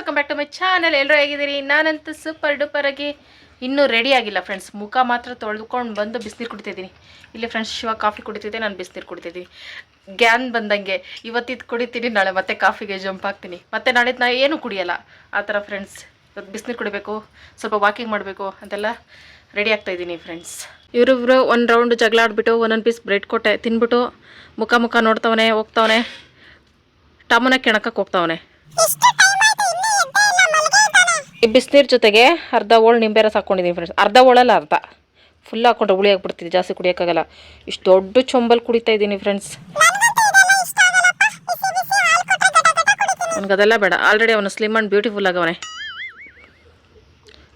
Welcome back to my channel ಎಲ್ಲರೂ ಹೇಗಿದ್ದೀರಿ? ನಾನಂತೂ ಸೂಪರ್ ಡೂಪರ್ ಆಗಿ ಇನ್ನೂ ರೆಡಿ ಆಗಿಲ್ಲ ಫ್ರೆಂಡ್ಸ್ ಮುಖ ಮಾತ್ರ ತೊಳೆದುಕೊಂಡು ಬಂದು ಬಿಸಿನೀರು ಕುಡಿತಿದ್ದೀನಿ ಇಲ್ಲಿ ಫ್ರೆಂಡ್ಸ್ ಶಿವ ಕಾಫಿ ಕುಡಿತಿದ್ದೆ, ನಾನು ಬಿಸಿನೀರು ಕುಡಿತಿದ್ದೀನಿ. ಗ್ಯಾನ್ ಬಂದಂಗೆ ಇವತ್ತಿದ್ದು ಕುಡಿತೀನಿ, ನಾಳೆ ಮತ್ತೆ ಕಾಫಿಗೆ ಜಂಪ್ ಆಗ್ತೀನಿ ಮತ್ತೆ ನಾಳೆ ನಾ ಏನು ಕುಡಿಯಲ್ಲ. ಆ ಥರ ಫ್ರೆಂಡ್ಸ್ ಇವತ್ತು ಬಿಸಿನೀರು ಕುಡಿಬೇಕು, ಸ್ವಲ್ಪ ವಾಕಿಂಗ್ ಮಾಡಬೇಕು, ಅಂತೆಲ್ಲ ರೆಡಿ ಆಗ್ತಾ ಇದ್ದೀನಿ ಫ್ರೆಂಡ್ಸ್ ಇವರಿಬ್ರು ಒಂದು ರೌಂಡ್ ಜಗಳ ಆಡ್ಬಿಟ್ಟು, ಒಂದೊಂದು ಪೀಸ್ ಬ್ರೆಡ್ ಕೊಟ್ಟೆ, ತಿನ್ಬಿಟ್ಟು ಮುಖ ಮುಖ ನೋಡ್ತವನೆ, ಹೋಗ್ತವನೆ, ಟಮನ ಕೆಣಕಕ್ಕೆ ಹೋಗ್ತಾವನೆ. ಈ ಬಿಸಿನೀರು ಜೊತೆಗೆ ಅರ್ಧ ಓಳ್ ನಿಂಬೆ ರಸ ಹಾಕ್ಕೊಂಡಿದ್ದೀನಿ ಫ್ರೆಂಡ್ಸ್ ಅರ್ಧ ಓಳಲ್ಲ ಅರ್ಧ. ಫುಲ್ ಹಾಕೊಂಡ್ರೆ ಹುಳಿ ಆಗ್ಬಿಡ್ತೀನಿ ಜಾಸ್ತಿ ಕುಡಿಯೋಕ್ಕಾಗಲ್ಲ. ಇಷ್ಟು ದೊಡ್ಡ ಚೊಂಬಲ್ ಕುಡಿತಾ ಇದ್ದೀನಿ ಫ್ರೆಂಡ್ಸ್ ಅದೆಲ್ಲ ಬೇಡ. ಆಲ್ರೆಡಿ ಅವನು ಸ್ಲಿಮ್ ಆ್ಯಂಡ್ ಬ್ಯೂಟಿಫುಲ್ ಆಗವನೆ.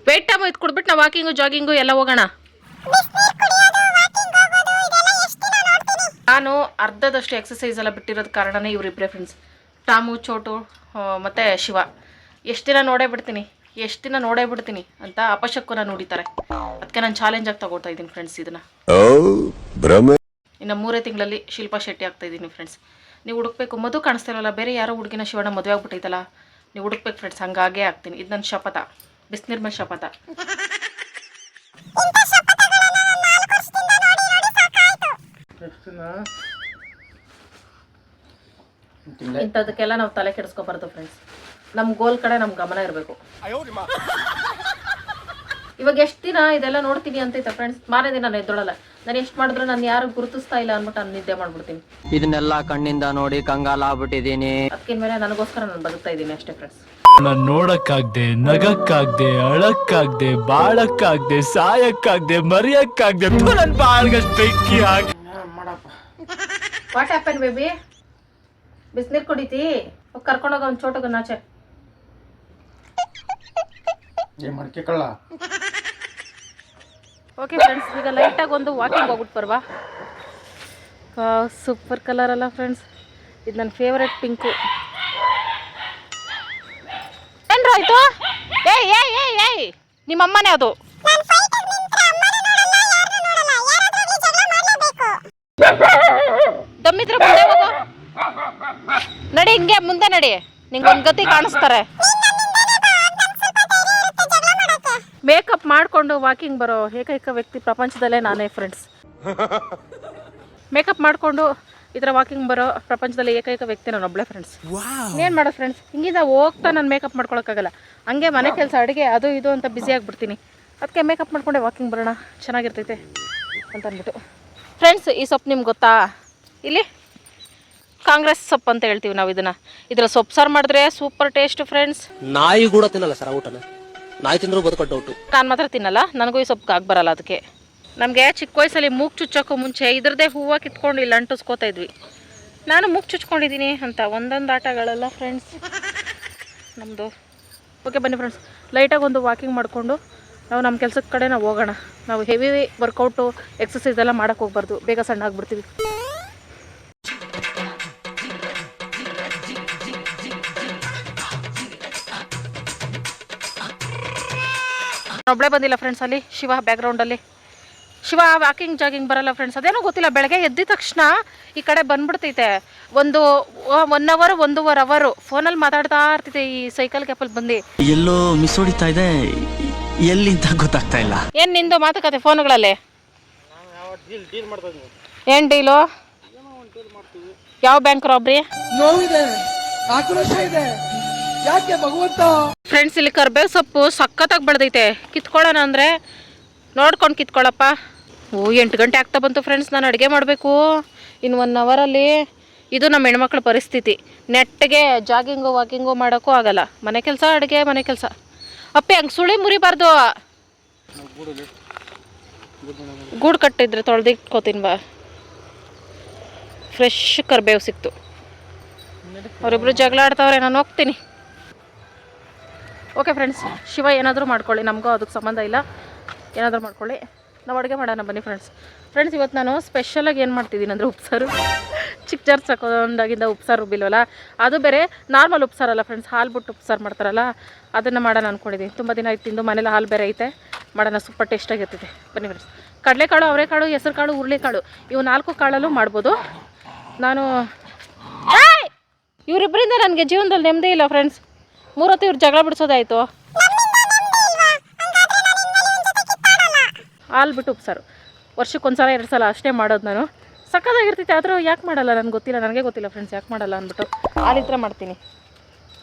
ವೆಯ್ಟ್ ಟೈಮ್ ಇದು ಕೊಡ್ಬಿಟ್ಟು ನಾವು ವಾಕಿಂಗು ಜಾಗಿಂಗು ಎಲ್ಲ ಹೋಗೋಣ. ನಾನು ಅರ್ಧದಷ್ಟು ಎಕ್ಸಸೈಸ್ ಎಲ್ಲ ಬಿಟ್ಟಿರೋದು ಕಾರಣನೇ ಇವರಿಬ್ಬರೇ ಫ್ರೆಂಡ್ಸ್ ಟಾಮು ಚೋಟು ಮತ್ತೆ ಶಿವ. ಎಷ್ಟು ದಿನ ನೋಡೇ ಬಿಡ್ತೀನಿ. ಎಷ್ಟು ದಿನ ನೋಡೇ ಬಿಡ್ತೀನಿ ಅಂತ ಅಪಶಕ್ಕನ ನೋಡಿತಾರೆ. ಅದಕ್ಕೆ ನಾನು ಚಾಲೆಂಜ್ ಆಗಿ ತಗೋತಾ ಇದ್ದೀನಿ ಫ್ರೆಂಡ್ಸ್ ಇದನ್ನ. ಇನ್ನು ಮೂರೇ ತಿಂಗಳಲ್ಲಿ ಶಿಲ್ಪಾ ಶೆಟ್ಟಿ ಆಗ್ತಾ ಇದ್ದೀನಿ ಫ್ರೆಂಡ್ಸ್ ನೀವು ಹುಡುಕ್ಬೇಕು ಮಧು ಕಾಣಿಸ್ತಾ ಇರಲ್ಲ ಬೇರೆ ಯಾರೋ ಹುಡುಗಿನ ಶಿವಣ್ಣ ಮದುವೆ ಆಗ್ಬಿಟ್ಟೈತಲ್ಲ ನೀವು ಹುಡುಕ್ಬೇಕು ಫ್ರೆಂಡ್ಸ್ ಹಂಗಾಗೆ ಆಗ್ತೀನಿ. ಇದು ನನ್ನ ಶಪಥ ಬಿಸಿನೀರ್ ಮೇಲೆ ಶಪಥ ಇಂಥದಕ್ಕೆಲ್ಲ ನಾವು ತಲೆ ಕೆಡಿಸ್ಕೋಬಾರ್ದು ಫ್ರೆಂಡ್ಸ್ ನಮ್ಮ ಗೋಲ್ ಕಡೆ ನಮ್ಮ ಗಮನ ಇರಬೇಕು. ಇವಾಗ ಎಷ್ಟು ದಿನ ಇದೆಲ್ಲ ನೋಡ್ತೀನಿ ಅಂತೈತೆ ಫ್ರೆಂಡ್ಸ್ ಮಾರನೇ ದಿನ ನಾನು ಎದ್ದೊಳಲ್ಲ. ನಾನು ಎಷ್ಟು ಮಾಡಿದ್ರು ನಾನು ಯಾರು ಗುರುತಿಸ್ತಾ ಇಲ್ಲ ಅನ್ಬಿಟ್ಟು ನಾನು ನಿದ್ದೆ ಮಾಡ್ಬಿಡ್ತೀನಿ. ಇದನ್ನೆಲ್ಲ ಕಣ್ಣಿಂದ ನೋಡಿ ಕಂಗಾಲ ಆಗ್ಬಿಟ್ಟಿದೀನಿ ಅದಕ್ಕಿನ ಮೇಲೆ ನನಗೋಸ್ಕರ ನಾನು ಬದುಕ್ತಾ ಇದ್ದೀನಿ ಅಷ್ಟೇ ಫ್ರೆಂಡ್ಸ್ ನಾನು ನೋಡಕ್ಕಾಗ್ದೆ ನಗಕ್ಕಾಗ್ದೆ ಅಳಕ್ಕಾಗ್ದೆ ಬಾಳಕ್ಕಾಗ್ದೆ ಸಾಯಕ್ಕಾಗ್ದೆ ಮರಿಯಕ್ಕಾಗ್ದೆ ನನ್ನ ನನ್ ಬಾಳ್ಗಷ್ಟ್ ಬೆಂಕಿ ಹಾಕಿ ವಾಟ್ ಹ್ಯಾಪನ್ ಬೇಬಿ ಬಿಸಿನೀರು ಕುಡಿತಿ? ಕರ್ಕೊಂಡೋಗ ಒಂದು ಚೋಟಗ ನಾಚೆ. ಏನ್ ಮಾಡ್ಕೆ ಕಳ್ಳ. ಓಕೆ ಫ್ರೆಂಡ್ಸ್ ಈಗ ಲೈಟಾಗಿ ಒಂದು ವಾಕಿಂಗ್ ಹೋಗ್ಬಿಟ್ಟು ಬರ್ವಾ ಸೂಪರ್ ಕಲರ್ ಅಲ್ಲ ಫ್ರೆಂಡ್ಸ್ ಇದು ನನ್ನ ಫೇವ್ರೆಟ್ ಪಿಂಕು ಏನ್ರಾಯ್ತು ಏಯ್ ಏಯ್ ಏಯ್ ಏಯ್ ನಿಮ್ಮಮ್ಮನೇ ಅದು. ದಮ್ಮಿದ್ರೆ ಮುಂದೆ ಹೋಗೋ ನಡಿ ಹಿಂಗೆ ಮುಂದೆ ನಡಿ. ನಿಂಗೆ ಒಂದು ಗತಿ ಕಾಣಿಸ್ತಾರೆ. ಮೇಕಪ್ ಮಾಡಿಕೊಂಡು ವಾಕಿಂಗ್ ಬರೋ ಏಕೈಕ ವ್ಯಕ್ತಿ ಪ್ರಪಂಚದಲ್ಲೇ ನಾನೇ ಫ್ರೆಂಡ್ಸ್ ಮೇಕಪ್ ಮಾಡಿಕೊಂಡು ಈ ಥರ ವಾಕಿಂಗ್ ಬರೋ ಪ್ರಪಂಚದಲ್ಲಿ ಏಕೈಕ ವ್ಯಕ್ತಿ ನಾನು ಒಬ್ಬಳೆ ಫ್ರೆಂಡ್ಸ್ ಏನು ಮಾಡೋ ಫ್ರೆಂಡ್ಸ್ ಹಿಂಗಿಂದ ಹೋಗ್ತಾ ನಾನು ಮೇಕಪ್ ಮಾಡ್ಕೊಳಕ್ಕಾಗಲ್ಲ. ಹಂಗೆ ಮನೆ ಕೆಲಸ ಅಡುಗೆ ಅದು ಇದು ಅಂತ ಬ್ಯುಸಿ ಆಗಿಬಿಡ್ತೀನಿ. ಅದಕ್ಕೆ ಮೇಕಪ್ ಮಾಡ್ಕೊಂಡೆ ವಾಕಿಂಗ್ ಬರೋಣ. ಚೆನ್ನಾಗಿರ್ತೈತೆ ಅಂತ ಅಂದ್ಬಿಟ್ಟು. ಫ್ರೆಂಡ್ಸ್ ಈ ಸೊಪ್ಪು ನಿಮ್ಗೆ ಗೊತ್ತಾ? ಇಲ್ಲಿ ಕಾಂಗ್ರೆಸ್ ಸೊಪ್ಪು ಅಂತ ಹೇಳ್ತೀವಿ ನಾವು ಇದನ್ನು. ಇದರ ಸೊಪ್ಪು ಸಾರು ಮಾಡಿದ್ರೆ ಸೂಪರ್ ಟೇಸ್ಟ್ ಫ್ರೆಂಡ್ಸ್ ನಾಯಿ ಕೂಡ ತಿನ್ನಲ್ಲ ಸರ್ ಊಟನ. ನಾಯಿ ತಿಂದ್ರು ಬದುಕೋ ಡೌಟು ನಾನು ಮಾತ್ರ ತಿನ್ನಲ್ಲ, ನನಗೂ ಈ ಸೊಪ್ಪು ಕಾಗ್ ಬರಲ್ಲ ಅದಕ್ಕೆ. ನಮಗೆ ಚಿಕ್ಕ ವಯಸ್ಸಲ್ಲಿ ಮೂಗ್ ಚುಚ್ಚೋಕ್ಕೂ ಮುಂಚೆ ಇದ್ರದ್ದೇ ಹೂವು ಕಿತ್ಕೊಂಡು ಇಲ್ಲಿ ಅಂಟಿಸ್ಕೋತಾ ಇದ್ವಿ. ನಾನು ಮೂಗ್ ಚುಚ್ಕೊಂಡಿದ್ದೀನಿ ಅಂತ ಒಂದೊಂದು ಆಟಗಳೆಲ್ಲ ಫ್ರೆಂಡ್ಸ್ ನಮ್ಮದು ಓಕೆ ಬನ್ನಿ ಫ್ರೆಂಡ್ಸ್ ಲೈಟಾಗಿ ಒಂದು ವಾಕಿಂಗ್ ಮಾಡಿಕೊಂಡು ನಾವು ನಮ್ಮ ಕೆಲಸದ ಕಡೆ ನಾವು ಹೋಗೋಣ. ನಾವು ಹೆವಿ ವರ್ಕೌಟು ಎಕ್ಸಸೈಸ್ ಎಲ್ಲ ಮಾಡೋಕ್ಕೆ ಹೋಗ್ಬಾರ್ದು. ಬೇಗ ಸಣ್ಣ ಆಗ್ಬಿಡ್ತೀವಿ ಒಬ್ಬಳೇ ಬಂದಿಲ್ಲ ಫ್ರೆಂಡ್ಸ್ ಅಲ್ಲಿ ಶಿವ ಬ್ಯಾಕ್ಗ್ರೌಂಡಲ್ಲಿ ಶಿವ ವಾಕಿಂಗ್ ಜಾಗಿಂಗ್ ಬರಲ್ಲ ಫ್ರೆಂಡ್ಸ್ ಅದೇನೋ ಗೊತ್ತಿಲ್ಲ ಬೆಳಗ್ಗೆ ಎದ್ದ ತಕ್ಷಣ ಈ ಕಡೆ ಬಂದ್ಬಿಡ್ತೈತೆ. ಒಂದು ಒನ್ ಅವರ್ ಒಂದೂವರೆ ಅವರು ಫೋನಲ್ಲಿ ಮಾತಾಡ್ತಾ ಇರ್ತೈತೆ ಈ ಸೈಕಲ್ ಕ್ಯಾಪಲ್ ಬಂದು. ಎಲ್ಲೋ ಮಿಸ್ ಹೊಡಿತಾ ಇದೆ? ಎಲ್ಲಿ ಅಂತ ಗೊತ್ತಾಗ್ತಾ ಇಲ್ಲ. ಏನ್ ನಿಂದು ಮಾತುಕತೆ ಫೋನ್ಗಳಲ್ಲಿ ಏನ್ ಡೀಲು ಯಾವ ಬ್ಯಾಂಕ್ ರಾಬ್ರಿ ನೋವಿದೆ ಆಕ್ರೋಶ ಇದೆ. ಯಾಕೆ ಭಗವಂತ? ಫ್ರೆಂಡ್ಸ್ ಇಲ್ಲಿ ಕರ್ಬೇವು ಸೊಪ್ಪು ಸಖತ್ತಾಗಿ ಬೆಳೆದೈತೆ. ಕಿತ್ಕೊಳ್ಳೋಣ ಅಂದರೆ ನೋಡ್ಕೊಂಡು ಕಿತ್ಕೊಳ್ಳಪ್ಪ. ಓ, ಎಂಟು ಗಂಟೆ ಆಗ್ತಾ ಬಂತು ಫ್ರೆಂಡ್ಸ್ ನಾನು ಅಡುಗೆ ಮಾಡಬೇಕು. ಇನ್ನು ಒನ್ ಅವರಲ್ಲಿ ಇದು ನಮ್ಮ ಹೆಣ್ಮಕ್ಳ ಪರಿಸ್ಥಿತಿ. ನೆಟ್ಟಿಗೆ ಜಾಗಿಂಗು ವಾಕಿಂಗು ಮಾಡೋಕ್ಕೂ ಆಗಲ್ಲ. ಮನೆ ಕೆಲಸ, ಅಡುಗೆ, ಮನೆ ಕೆಲಸ. ಅಪ್ಪಿ, ಹಂಗೆ ಸುಳಿ ಮುರಿಬಾರ್ದು. ಗೂಡು ಕಟ್ಟಿದ್ರೆ ತೊಳೆದಿಟ್ಕೋತೀನಿ ಬಾ. ಫ್ರೆಶ್ ಕರ್ಬೇವು ಸಿಕ್ತು. ಅವರಿಬ್ರು ಜಗಳ ಆಡ್ತಾವ್ರೆ, ನಾನು ಹೋಗ್ತೀನಿ. ಓಕೆ ಫ್ರೆಂಡ್ಸ್ ಶಿವ ಏನಾದರೂ ಮಾಡ್ಕೊಳ್ಳಿ. ನಮಗೂ ಅದಕ್ಕೆ ಸಂಬಂಧ ಇಲ್ಲ. ಏನಾದರೂ ಮಾಡ್ಕೊಳ್ಳಿ. ನಾವು ಅಡುಗೆ ಮಾಡೋಣ ಬನ್ನಿ ಫ್ರೆಂಡ್ಸ್ ಫ್ರೆಂಡ್ಸ್ ಇವತ್ತು ನಾನು ಸ್ಪೆಷಲಾಗಿ ಏನು ಮಾಡ್ತಿದ್ದೀನಿ ಅಂದರೆ ಉಪ್ಸಾರು. ಚಿಕ್ಕ ಚರ್ಚ್ ಹಾಕೊಂಡಾಗಿಂದ ಉಪ್ಸಾರು ರುಬ್ಬಿಲ್ವಲ್ಲ? ಅದು ಬೇರೆ ನಾರ್ಮಲ್ ಉಪ್ಸಾರಲ್ಲ ಫ್ರೆಂಡ್ಸ್ ಹಾಲು ಬಿಟ್ಟು ಉಪ್ಸಾರು ಮಾಡ್ತಾರಲ್ಲ, ಅದನ್ನು ಮಾಡೋಣ ಅಂದ್ಕೊಂಡಿದ್ದೀನಿ ತುಂಬ ದಿನ ಆಯ್ತು ತಿಂದು, ಮನೇಲಿ ಹಾಲು ಬೇರೆ ಐತೆ. ಮಾಡೋಣ ಸೂಪರ್ ಟೇಸ್ಟಾಗಿರ್ತೈತೆ ಬನ್ನಿ ಫ್ರೆಂಡ್ಸ್ ಕಡಲೆಕಾಳು, ಅವರೆಕಾಳು ಹೆಸರು ಕಾಳು ಹುರುಳಿಕಾಳು, ಇವು ನಾಲ್ಕು ಕಾಳಲ್ಲೂ ಮಾಡ್ಬೋದು. ನಾನು ಇವರಿಬ್ಬರಿಂದ ನನಗೆ ಜೀವನದಲ್ಲಿ ನೆಮ್ಮದಿ ಇಲ್ಲ ಫ್ರೆಂಡ್ಸ್ ಮೂರೊತ್ತು ಇವ್ರು ಜಗಳ ಬಿಡಿಸೋದಾಯ್ತು. ಹಾಲು ಬಿಟ್ಟು ಉಪ್ಸಾರು. ವರ್ಷಕ್ಕೆ ಒಂದ್ಸಲ, ಎರಡು ಸಲ ಅಷ್ಟೇ ಮಾಡೋದು ನಾನು. ಸಕ್ಕದಾಗಿರ್ತೈತೆ ಆದರೂ ಯಾಕೆ ಮಾಡಲ್ಲ? ನನಗೆ ಗೊತ್ತಿಲ್ಲ ನನಗೆ ಗೊತ್ತಿಲ್ಲ ಫ್ರೆಂಡ್ಸ್ ಯಾಕೆ ಮಾಡಲ್ಲ ಅಂದ್ಬಿಟ್ಟು. ಹಾಲಿದ್ರೆ ಮಾಡ್ತೀನಿ.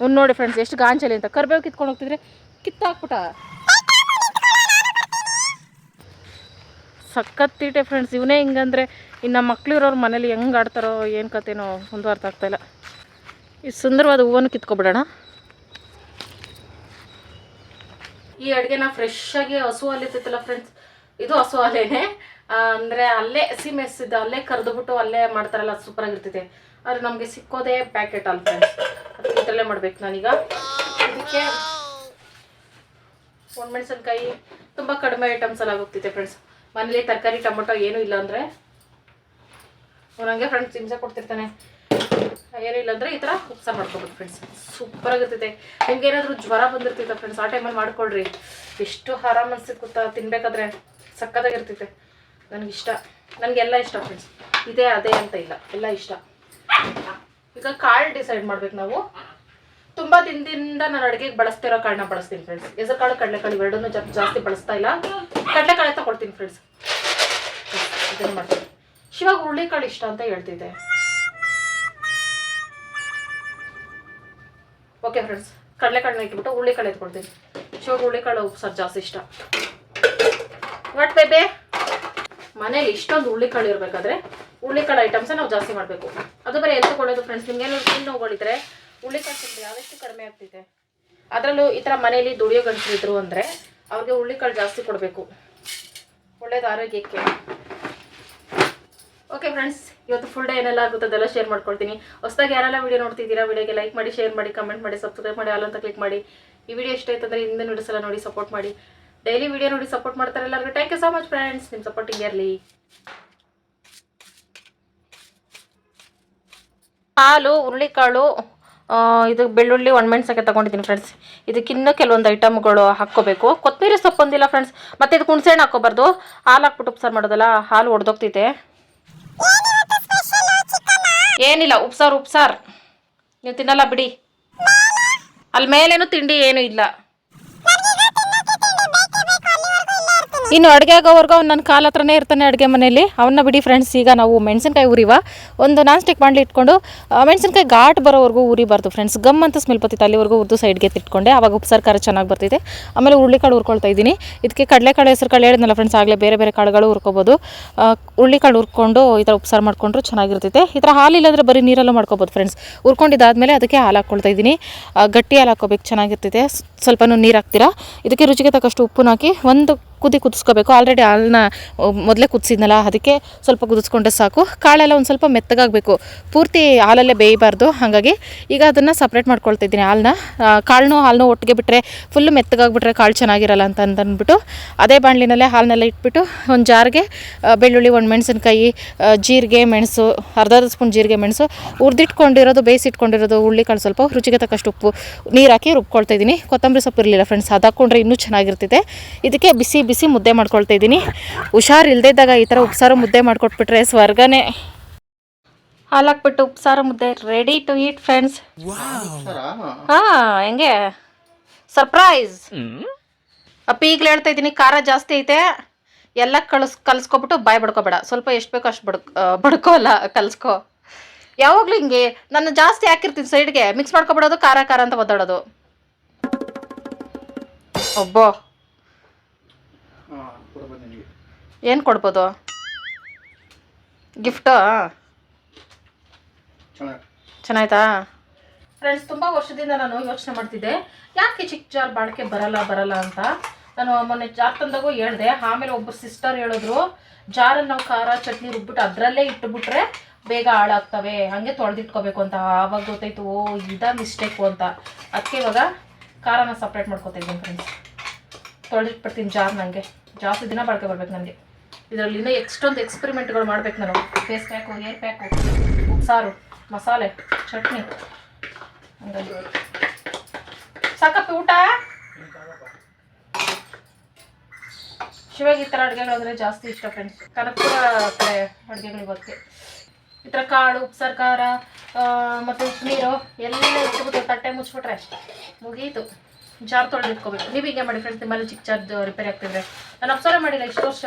ಒಂದು ನೋಡಿ ಫ್ರೆಂಡ್ಸ್ ಎಷ್ಟು ಗಾಂಚಲಿ ಅಂತ. ಕರ್ಬೇವು ಕಿತ್ಕೊಂಡು ಹೋಗ್ತಿದ್ರೆ ಕಿತ್ತಾಕ್ಬಿಟ್ಟ. ಸಖತ್ ತೀಟೆ ಫ್ರೆಂಡ್ಸ್ ಇವನೇ ಹಿಂಗಂದ್ರೆ ಇನ್ನು ನಮ್ಮ ಮಕ್ಳು ಇರೋರು ಮನೇಲಿ ಹೆಂಗೆ ಆಡ್ತಾರೋ, ಏನು ಕತೆನೋ, ಒಂದು ಅರ್ಥ ಆಗ್ತಾಯಿಲ್ಲ ಈ ಸುಂದರವಾದ ಹೂವನ್ನು ಕಿತ್ಕೊಬಿಡೋಣ. ಈ ಅಡುಗೆನ ಫ್ರೆಶ್ ಆಗಿ ಹಸು ಅಲ್ಲಿತ್ತಲ್ಲ ಫ್ರೆಂಡ್ಸ್ ಇದು ಹಸು ಹಾಲೇನೆ. ಅಂದರೆ ಅಲ್ಲೇ ಸೀಮೆ ಹಸಿದ್ದು ಅಲ್ಲೇ ಕರೆದುಬಿಟ್ಟು ಅಲ್ಲೇ ಮಾಡ್ತಾರಲ್ಲ ಸೂಪರ್ ಆಗಿರ್ತೈತೆ. ಆದರೆ ನಮಗೆ ಸಿಕ್ಕೋದೇ ಪ್ಯಾಕೆಟ್ ಅಲ್ಲ ಫ್ರೆಂಡ್ಸ್ ಅದಕ್ಕೆ ಇದರಲ್ಲೇ ಮಾಡ್ಬೇಕು ನಾನೀಗ. ಇದಕ್ಕೆ ಒಣಮೆಣಸಿನ್ಕಾಯಿ, ತುಂಬ ಕಡಿಮೆ ಐಟಮ್ಸ್ ಎಲ್ಲ ಆಗೋಗ್ತಿದೆ ಫ್ರೆಂಡ್ಸ್ ಮನೇಲಿ ತರಕಾರಿ, ಟೊಮೊಟೊ ಏನೂ ಇಲ್ಲ ಅಂದರೆ. ಅವನಂಗೆ ಫ್ರೆಂಡ್ಸ್ ಹಿಂಸೆ ಕೊಡ್ತಿರ್ತಾನೆ. ಏನೂ ಅಂದ್ರೆ ಈ ಥರ ಉಪ್ಸಾರು ಮಾಡ್ಕೊಬೇಕು ಫ್ರೆಂಡ್ಸ್ ಸೂಪರ್ ಆಗಿರ್ತೈತೆ. ನಿಮ್ಗೆ ಏನಾದರೂ ಜ್ವರ ಬಂದಿರ್ತೈತೆ ಫ್ರೆಂಡ್ಸ್ ಆ ಟೈಮಲ್ಲಿ ಮಾಡ್ಕೊಳ್ರಿ. ಎಷ್ಟು ಆರಾಮ್ ಅನ್ಸಿದ್ ಗೊತ್ತಾ ತಿನ್ಬೇಕಾದ್ರೆ? ಸಕ್ಕತ್ತಾಗಿರ್ತೈತೆ ನನಗಿಷ್ಟ. ನನಗೆಲ್ಲ ಇಷ್ಟ ಫ್ರೆಂಡ್ಸ್ ಇದೇ, ಅದೇ ಅಂತ ಇಲ್ಲ. ಎಲ್ಲ ಇಷ್ಟ. ಈಗ ಕಾಳು ಡಿಸೈಡ್ ಮಾಡ್ಬೇಕು ನಾವು. ತುಂಬ ದಿನದಿಂದ ನಾನು ಅಡುಗೆಗೆ ಬಳಸ್ತಿರೋ ಕಾಳನ್ನ ಬಳಸ್ತೀನಿ ಫ್ರೆಂಡ್ಸ್ ಹೆಸರು ಕಾಳು ಕಡಲೆಕಾಳು ಎರಡನ್ನು ಜಾಸ್ತಿ ಬಳಸ್ತಾ ಇಲ್ಲ. ಕಡಲೆಕಾಳೆ ತಗೊಳ್ತೀನಿ ಫ್ರೆಂಡ್ಸ್ ಇದನ್ನು ಮಾಡ್ತೀನಿ. ಶಿವಾಗ ಹುರುಳಿಕಾಳು ಇಷ್ಟ ಅಂತ ಹೇಳ್ತಿದ್ದೆ. ಓಕೆ ಫ್ರೆಂಡ್ಸ್ ಕಡಲೆಕಾಳನ್ನ ಇಟ್ಬಿಟ್ಟು ಹುರುಳಿಕಾಳು ಎತ್ಕೊಳ್ತೀನಿ. ಶೋರ್ ಹುರುಳಿಕಾಳು ಸರ್ ಜಾಸ್ತಿ ಇಷ್ಟ. ವಾಟ್ ಬೇಬೆ ಮನೇಲಿ ಇಷ್ಟೊಂದು ಹುರುಳಿಕಾಳು ಇರಬೇಕಾದ್ರೆ ಹುರುಳಿಕಾಳು ಐಟಮ್ಸ ನಾವು ಜಾಸ್ತಿ ಮಾಡಬೇಕು. ಅದು ಬರೀ ಎಲ್ಲಿ ಫ್ರೆಂಡ್ಸ್ ಫ್ರೆಂಡ್ಸ್ ನಿಮ್ಗೇನು ತಿಂದು ನೋವುಗಳಿದ್ರೆ ಹುರುಳಿಕಾಳು ತಿಂದರೆ ಆದಷ್ಟು ಕಡಿಮೆ ಆಗ್ತಿದೆ. ಅದರಲ್ಲೂ ಈ ಥರ ಮನೇಲಿ ದುಡಿಯೋ ಗಂಟಲಿದ್ರು ಅಂದರೆ ಅವ್ರಿಗೆ ಹುರುಳಿಕಾಳು ಜಾಸ್ತಿ ಕೊಡಬೇಕು. ಒಳ್ಳೇದು ಆರೋಗ್ಯಕ್ಕೆ. ಓಕೆ ಫ್ರೆಂಡ್ಸ್ ಇವತ್ತು ಫುಲ್ ಡೇ ಏನೆಲ್ಲ ಆಗುತ್ತೆ ಅದೆಲ್ಲ ಶೇರ್ ಮಾಡ್ಕೊಳ್ತೀನಿ. ಹೊಸದಾಗಿ ಯಾರೆಲ್ಲ ವೀಡಿಯೋ ನೋಡ್ತಿದ್ದೀರಾ ವೀಡಿಯೋಗೆ ಲೈಕ್ ಮಾಡಿ ಶೇರ್ ಮಾಡಿ ಕಮೆಂಟ್ ಮಾಡಿ ಸಬ್ಸ್ಕ್ರೈಬ್ ಮಾಡಿ ಆಲ್ ಅಂತ ಕ್ಲಿಕ್ ಮಾಡಿ. ಈ ವಿಡಿಯೋ ಇಷ್ಟ ಆಯ್ತು ಅಂದರೆ ಹಿಂದೆ ಎಲ್ಲ ನೋಡಿ ಸಪೋರ್ಟ್ ಮಾಡಿ. ಡೈಲಿ ವಿಡಿಯೋ ನೋಡಿ ಸಪೋರ್ಟ್ ಮಾಡ್ತಾರೆ ಎಲ್ಲರಿಗೂ. Thank you so much friends ನಿಮ್ಮ ಸಪೋರ್ಟಿಂಗ್ ಇರಲಿ. ಹಾಲು, ಹುರುಳಿಕಾಳು ಇದು ಬೆಳ್ಳುಳ್ಳಿ ಒಣಮೆಣ್ಸಕ್ಕೆ ತಗೊಂಡಿದ್ದೀನಿ ಫ್ರೆಂಡ್ಸ್ ಇದಕ್ಕಿನ್ನೂ ಕೆಲವೊಂದು ಐಟಮ್ಗಳು ಹಾಕ್ಕೋಬೇಕು. ಕೊತ್ತಂಬರಿ ಸೊಪ್ಪು ಒಂದಿಲ್ಲ ಫ್ರೆಂಡ್ಸ್ ಮತ್ತೆ ಇದಕ್ಕೆ ಹುಣಸೆಹಣ್ಣು ಹಾಕ್ಕೋಬಾರ್ದು. ಹಾಲು ಹಾಕ್ಬಿಟ್ಟು ಉಪ್ಸಾರು ಮಾಡೋದಲ್ಲ, ಹಾಲು ಒಡೆದೋಗ್ತೈತೆ. ಏನಿಲ್ಲ ಉಪ್ಸಾರು ಉಪ್ಸಾರ್ ನೀವು ತಿನ್ನಲ್ಲ ಬಿಡಿ. ಅಲ್ಲಿ ಮೇಲೇನು ತಿಂಡಿ ಏನು ಇಲ್ಲ. ಇನ್ನು ಅಡುಗೆ ಆಗೋವರೆಗೂ ಅವ್ನು ನನ್ನ ಕಾಲ ಹತ್ರನೇ ಇರ್ತಾನೆ ಅಡುಗೆ ಮನೆಯಲ್ಲಿ ಅವನ್ನ ಬಿಡಿ ಫ್ರೆಂಡ್ಸ್ ಈಗ ನಾವು ಮೆಣಸಿನ್ಕಾಯಿ ಉರಿವ ಒಂದು ನಾನ್ ಸ್ಟಿಕ್ ಮಾಡಲಿ ಇಟ್ಕೊಂಡು ಮೆಣಸಿನಕಾಯಿ ಘಾಟ್ ಬರೋವರೆಗೂ ಉರಿಬಾರ್ದು ಫ್ರೆಂಡ್ಸ್ ಗಮ್ ಅಂತ ಸ್ಮೆಲ್ ಬರ್ತಿತ್ತು ಅಲ್ಲಿವರೆಗೂ ಉದ್ದು ಸೈಡ್ಗೆ ತಿಟ್ಕೊಂಡೆ. ಅವಾಗ ಉಪ್ಸಾರು ಖಾರ ಚೆನ್ನಾಗಿ ಬರ್ತಿದೆ ಆಮೇಲೆ ಹುರುಳಿಕಾಳು ಹುರ್ಕೊಳ್ತಾ ಇದ್ದೀನಿ. ಇದಕ್ಕೆ ಕಡಲೆಕಾಳು ಹೆಸರು ಕಾಳು ಹೇಳಿದ್ನಲ್ಲ ಫ್ರೆಂಡ್ಸ್ ಆಗಲೇ ಬೇರೆ ಬೇರೆ ಕಾಳುಗಳು ಹುರ್ಕೋಬೋದು. ಹುರುಳಿಕಾಳು ಹುರ್ಕೊಂಡು ಈ ಥರ ಉಪ್ಸಾರು ಮಾಡಿಕೊಂಡ್ರು ಚೆನ್ನಾಗಿರ್ತೈತೆ. ಈ ಥರ ಹಾಲು ಇಲ್ಲಾಂದ್ರೆ ಬರೀ ನೀರಲ್ಲೂ ಮಾಡ್ಕೋಬೋದು ಫ್ರೆಂಡ್ಸ್ ಹುರ್ಕೊಂಡಿದ್ದಾದ್ಮೇಲೆ ಅದಕ್ಕೆ ಹಾಲು ಹಾಕ್ಕೊಳ್ತಾ ಇದ್ದೀನಿ. ಗಟ್ಟಿ ಹಾಲು ಹಾಕೋಬೇಕು, ಚೆನ್ನಾಗಿರ್ತೈತೆ. ಸ್ವಲ್ಪನೂ ನೀರು ಹಾಕ್ತೀರಾ? ಇದಕ್ಕೆ ರುಚಿಗೆ ತಕ್ಕಷ್ಟು ಉಪ್ಪು ಹಾಕಿ ಒಂದು ಕುದಿ ಕುದಿಸ್ಕೋಬೇಕು. ಆಲ್ರೆಡಿ ಹಾಲನ್ನ ಮೊದಲೇ ಕುದಿಸಿದ್ನಲ್ಲ, ಅದಕ್ಕೆ ಸ್ವಲ್ಪ ಕುದಿಸ್ಕೊಂಡ್ರೆ ಸಾಕು. ಕಾಳೆಲ್ಲ ಒಂದು ಸ್ವಲ್ಪ ಮೆತ್ತಗಾಗಬೇಕು. ಪೂರ್ತಿ ಹಾಲಲ್ಲೇ ಬೇಯಬಾರ್ದು. ಹಾಗಾಗಿ ಈಗ ಅದನ್ನು ಸಪ್ರೇಟ್ ಮಾಡ್ಕೊಳ್ತಾ ಇದ್ದೀನಿ ಹಾಲನ್ನ ಕಾಳನ್ನು ಹಾಲನ್ನು ಒಟ್ಟಿಗೆ ಬಿಟ್ಟರೆ ಫುಲ್ಲು ಮೆತ್ತಗಾಗ್ಬಿಟ್ರೆ ಕಾಳು ಚೆನ್ನಾಗಿರಲ್ಲ ಅಂತ ಅಂದ್ಬಿಟ್ಟು ಅದೇ ಬಾಣಲಿನಲ್ಲೇ ಹಾಲನ್ನೆಲ್ಲ ಇಟ್ಬಿಟ್ಟು ಒಂದು ಜಾರ್ಗೆ ಬೆಳ್ಳುಳ್ಳಿ, ಒಂದು ಮೆಣಸಿನ್ಕಾಯಿ ಜೀರಿಗೆ, ಮೆಣಸು ಅರ್ಧ ಅರ್ಧ ಸ್ಪೂನ್ ಜೀರಿಗೆ, ಮೆಣಸು ಹುರಿದಿಟ್ಕೊಂಡಿರೋದು, ಬೇಯಿಸಿಟ್ಕೊಂಡಿರೋದು, ಹುರುಳಿಕಾಳು ಸ್ವಲ್ಪ, ರುಚಿಗೆ ತಕ್ಕಷ್ಟು ಉಪ್ಪು, ನೀರು ಹಾಕಿ ರುಬ್ಕೊಳ್ತಾ ಇದ್ದೀನಿ. ಕೊತ್ತಂಬರಿ ಸೊಪ್ಪು ಇರಲಿಲ್ಲ ಫ್ರೆಂಡ್ಸ್ ಅದು ಹಾಕ್ಕೊಂಡ್ರೆ ಇನ್ನೂ ಚೆನ್ನಾಗಿರ್ತೈತೆ ಇದಕ್ಕೆ ಬಿಸಿ ಬಿಸಿ ಮುದ್ದೆ ಮಾಡ್ಕೊಳ್ತಾ ಇದ್ದೀನಿ. ಹುಷಾರು ಇಲ್ಲದೆ ಇದ್ದಾಗ ಈ ಥರ ಉಪ್ಸಾರು ಮುದ್ದೆ ಮಾಡ್ಕೊಟ್ಬಿಟ್ರೆ ಸ್ವರ್ಗನೇ. ಹಾಲಾಕ್ಬಿಟ್ಟು ಉಪ್ಸಾರು ಮುದ್ದೆ ರೆಡಿ ಟು ಈಟ್ ಫ್ರೆಂಡ್ಸ್ ಹಾಂ ಹೆಂಗೆ? ಸರ್ಪ್ರೈಸ್ ಅಪ್ಪ ಈಗಲೇ ಹೇಳ್ತಾ ಇದ್ದೀನಿ ಖಾರ ಜಾಸ್ತಿ ಐತೆ. ಎಲ್ಲ ಕಳಿಸ್ ಕಲ್ಸ್ಕೊಬಿಟ್ಟು ಬಾಯ್ ಬಡ್ಕೋಬೇಡ. ಸ್ವಲ್ಪ ಎಷ್ಟು ಬೇಕೋ ಅಷ್ಟು ಬಡ್ಕೊ ಆ, ಬಡ್ಕೋ ಅಲ್ಲ ಕಲ್ಸ್ಕೋ. ಯಾವಾಗಲೂ ಹಿಂಗೆ ನಾನು ಜಾಸ್ತಿ ಹಾಕಿರ್ತೀನಿ ಸೈಡ್ಗೆ ಮಿಕ್ಸ್ ಮಾಡ್ಕೊಬಿಡೋದು ಖಾರ ಖಾರ ಅಂತ ಒದ್ದಾಡೋದು. ಒಬ್ಬೋ ಹಾಂ ಕೊಡ್ಬೋದು ನಿನಗೆ ಏನು ಕೊಡ್ಬೋದು? ಗಿಫ್ಟು ಚೆನ್ನಾಯ್ತಾ? ಫ್ರೆಂಡ್ಸ್ ತುಂಬ ವರ್ಷದಿಂದ ನಾನು ಯೋಚನೆ ಮಾಡ್ತಿದ್ದೆ. ಯಾಕೆ ಚಿಕ್ಕ ಜಾರ್ ಬಾಳಿಕೆ ಬರಲ್ಲ ಬರಲ್ಲ ಅಂತ? ನಾನು ಮೊನ್ನೆ ಜಾರ್ ತಂದಾಗೂ ಹೇಳ್ದೆ. ಆಮೇಲೆ ಒಬ್ಬರು ಸಿಸ್ಟರ್ ಹೇಳಿದ್ರು ಜಾರನ್ನು ನಾವು ಖಾರ ಚಟ್ನಿ ರುಬ್ಬಿಟ್ಟು ಅದರಲ್ಲೇ ಇಟ್ಟುಬಿಟ್ರೆ ಬೇಗ ಹಾಳಾಗ್ತವೆ. ಹಾಗೆ ತೊಳೆದಿಟ್ಕೋಬೇಕು ಅಂತ. ಆವಾಗ ಗೊತ್ತಾಯ್ತು ಓ ಇದ ಮಿಸ್ಟೇಕು ಅಂತ. ಅದಕ್ಕೆ ಇವಾಗ ಖಾರನ ಸಪ್ರೇಟ್ ಮಾಡ್ಕೊತಾ ಇದ್ದೀನಿ ಫ್ರೆಂಡ್ಸ್ ತೊಳೆದಿಟ್ಬಿಡ್ತೀನಿ ಜಾರ್ ನನಗೆ ಜಾಸ್ತಿ ದಿನ ಬಾಳಿಕೆ ಬರ್ಬೇಕು ನನಗೆ. ಇದರಲ್ಲಿ ಇನ್ನೂ ಎಷ್ಟೊಂದು ಎಕ್ಸ್ಪೆರಿಮೆಂಟ್ಗಳು ಮಾಡ್ಬೇಕು ನಾನು. ಫೇಸ್ ಪ್ಯಾಕು ಏರ್ ಪ್ಯಾಕು ಉಪ್ಸಾರು ಮಸಾಲೆ, ಚಟ್ನಿ. ಸಾಕಪ್ಪ ಊಟ? ಶಿವಾಗ ಈ ಥರ ಅಡುಗೆಗಳು ಅಂದರೆ ಜಾಸ್ತಿ ಇಷ್ಟ ಫ್ರೆಂಡ್ಸ್ ಕನಕಪುರ ಕಡೆ ಅಡುಗೆಗಳು ಇವತ್ತು ಈ ಥರ ಕಾಳು ಉಪ್ಸಾರು ಖಾರ ಮತ್ತು ನೀರು ಎಲ್ಲ ಇಟ್ಬಿಟ್ಟು ತಟ್ಟೆ ಮುಚ್ಬಿಟ್ರೆ ಮುಗೀತು. ಜಾರ್ ತೊಳೆದು ಇಟ್ಕೋಬೇಕು ನೀವು ಹಿಂಗೆ ಮಾಡಿ ಫ್ರೆಂಡ್ಸ್ ನಿಮ್ಮಲ್ಲಿ ಚಿಕ್ಕ ಚಾರ್ಜ್ ರಿಪೇರಿ ಆಗ್ತಿದ್ರೆ. ನಾನು ಅಪ್ಸಾರ ಮಾಡಿಲ್ಲ ಇಷ್ಟು ವರ್ಷ.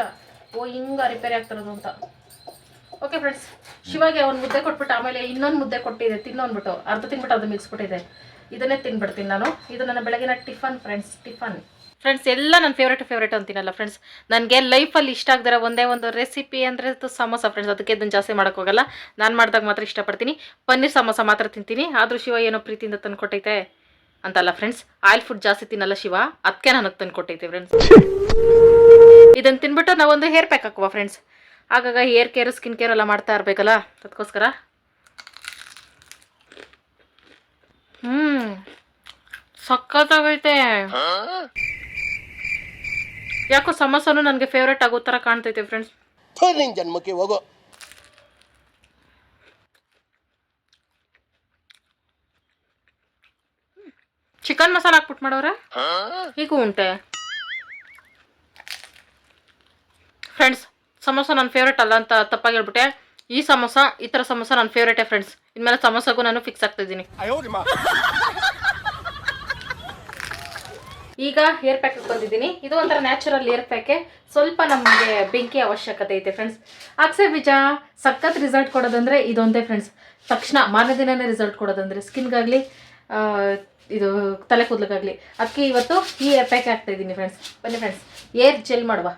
ಓ, ಹಿಂಗ ರಿಪೇರಿ ಆಗ್ತಿರೋದು ಅಂತ. ಓಕೆ ಫ್ರೆಂಡ್ಸ್ ಶಿವಾಗೆ ಒಂದು ಮುದ್ದೆ ಕೊಟ್ಬಿಟ್ಟು ಆಮೇಲೆ ಇನ್ನೊಂದು ಮುದ್ದೆ ಕೊಟ್ಟಿದೆ, ತಿನ್ನೋನ್ಬಿಟ್ಟು. ಅರ್ಧ ತಿನ್ಬಿಟ್ಟು ಅದು ಮಿಕ್ಸ್ಬಿಟ್ಟಿದೆ ಇದನ್ನೇ ತಿನ್ಬಿಡ್ತೀನಿ ನಾನು. ಇದು ನನ್ನ ಬೆಳಗಿನ ಟಿಫನ್ ಫ್ರೆಂಡ್ಸ್ ಟಿಫನ್. ಫ್ರೆಂಡ್ಸ್ ಎಲ್ಲ ನನ್ನ ಫೇವ್ರೇಟ್ ಫೇವ್ರೇಟ್ ಅಂತೀನಲ್ಲ ಫ್ರೆಂಡ್ಸ್ ನನಗೆ ಲೈಫಲ್ಲಿ ಇಷ್ಟ ಆಗದಿರೋ ಒಂದೇ ಒಂದು ರೆಸಿಪಿ ಅಂದರೆ ಅದು ಸಮೋಸ ಫ್ರೆಂಡ್ಸ್ ಅದಕ್ಕೆ ಇದನ್ನು ಜಾಸ್ತಿ ಮಾಡೋಕ್ಕೋಗಲ್ಲ ನಾನು ಮಾಡಿದಾಗ ಮಾತ್ರ ಇಷ್ಟಪಡ್ತೀನಿ. ಪನ್ನೀರ್ ಸಮೋಸ ಮಾತ್ರ ತಿಂತೀನಿ. ಆದರೂ ಶಿವ ಏನೋ ಪ್ರೀತಿಯಿಂದ ತಂದ್ಕೊಟ್ಟೈತೆ. ಅಂತಲ್ಲ ಫ್ರೆಂಡ್ಸ್ ಆಯಿಲ್ ಫುಡ್ ಜಾಸ್ತಿ ತಿನ್ನಲ್ಲ ಶಿವ. ಅದಕ್ಕೆ ನನಗೆ ತಂದ್ಕೊಟ್ಟೈತೆ ಫ್ರೆಂಡ್ಸ್ ಇದನ್ನು ತಿನ್ಬಿಟ್ಟು ನಾವೊಂದು ಹೇರ್ ಪ್ಯಾಕ್ ಹಾಕುವ ಫ್ರೆಂಡ್ಸ್ ಆಗಾಗ ಹೇರ್ ಕೇರ್ ಸ್ಕಿನ್ ಕೇರ್ ಎಲ್ಲ ಮಾಡ್ತಾ ಇರಬೇಕಲ್ಲ? ಅದಕ್ಕೋಸ್ಕರ ಹ್ಞೂ ಸಖತ್ತಾಗೈತೆ. ಯಾಕೋ ಸಮಸ್ಯೆನೂ ನನಗೆ ಫೇವ್ರೇಟ್ ಆಗೋ ಥರ ಕಾಣ್ತೈತೆ ಫ್ರೆಂಡ್ಸ್ ಜನ್ಮಕ್ಕೆ ಹೋಗೋ ಚಿಕನ್ ಮಸಾಲ ಹಾಕ್ಬಿಟ್ಟು ಮಾಡೋರ? ಹೀಗೂ ಉಂಟೆ. ಫ್ರೆಂಡ್ಸ್ ಸಮೋಸ ನನ್ನ ಫೇವ್ರೇಟ್ ಅಲ್ಲ ಅಂತ ತಪ್ಪಾಗಿ ಹೇಳ್ಬಿಟ್ಟೆ. ಈ ಸಮೋಸ ಈ ಥರ ಸಮೋಸ ನನ್ನ ಫೇವ್ರೇಟೇ ಫ್ರೆಂಡ್ಸ್ ಇನ್ಮೇಲೆ ಸಮೋಸಗೂ ನಾನು ಫಿಕ್ಸ್ ಆಗ್ತಿದ್ದೀನಿ ಈಗ ಹೇರ್ ಪ್ಯಾಕ್ ಬಂದಿದ್ದೀನಿ. ಇದು ಒಂಥರ ನ್ಯಾಚುರಲ್ ಹೇರ್ ಪ್ಯಾಕೆ ಸ್ವಲ್ಪ ನಮಗೆ ಬೆಂಕಿ ಅವಶ್ಯಕತೆ ಐತೆ ಫ್ರೆಂಡ್ಸ್ ಅಕ್ಸೆ ಬೀಜ ಸಖತ್ ರಿಸಲ್ಟ್ ಕೊಡೋದಂದ್ರೆ ಇದೊಂದೇ ಫ್ರೆಂಡ್ಸ್ ತಕ್ಷಣ ಮಾರನೇ ದಿನನೇ ರಿಸಲ್ಟ್ ಕೊಡೋದಂದ್ರೆ ಸ್ಕಿನ್ಗಾಗಲಿ ಇದು ತಲೆ ಕೂದಲಿಗಾಗಲಿ ಅದಕ್ಕೆ ಇವತ್ತು ಈ ಹೇರ್ ಪ್ಯಾಕ್ ಹಾಕ್ತಾ ಇದ್ದೀನಿ ಫ್ರೆಂಡ್ಸ್ ಬನ್ನಿ ಫ್ರೆಂಡ್ಸ್ ಏರ್ ಜೆಲ್ ಮಾಡುವ.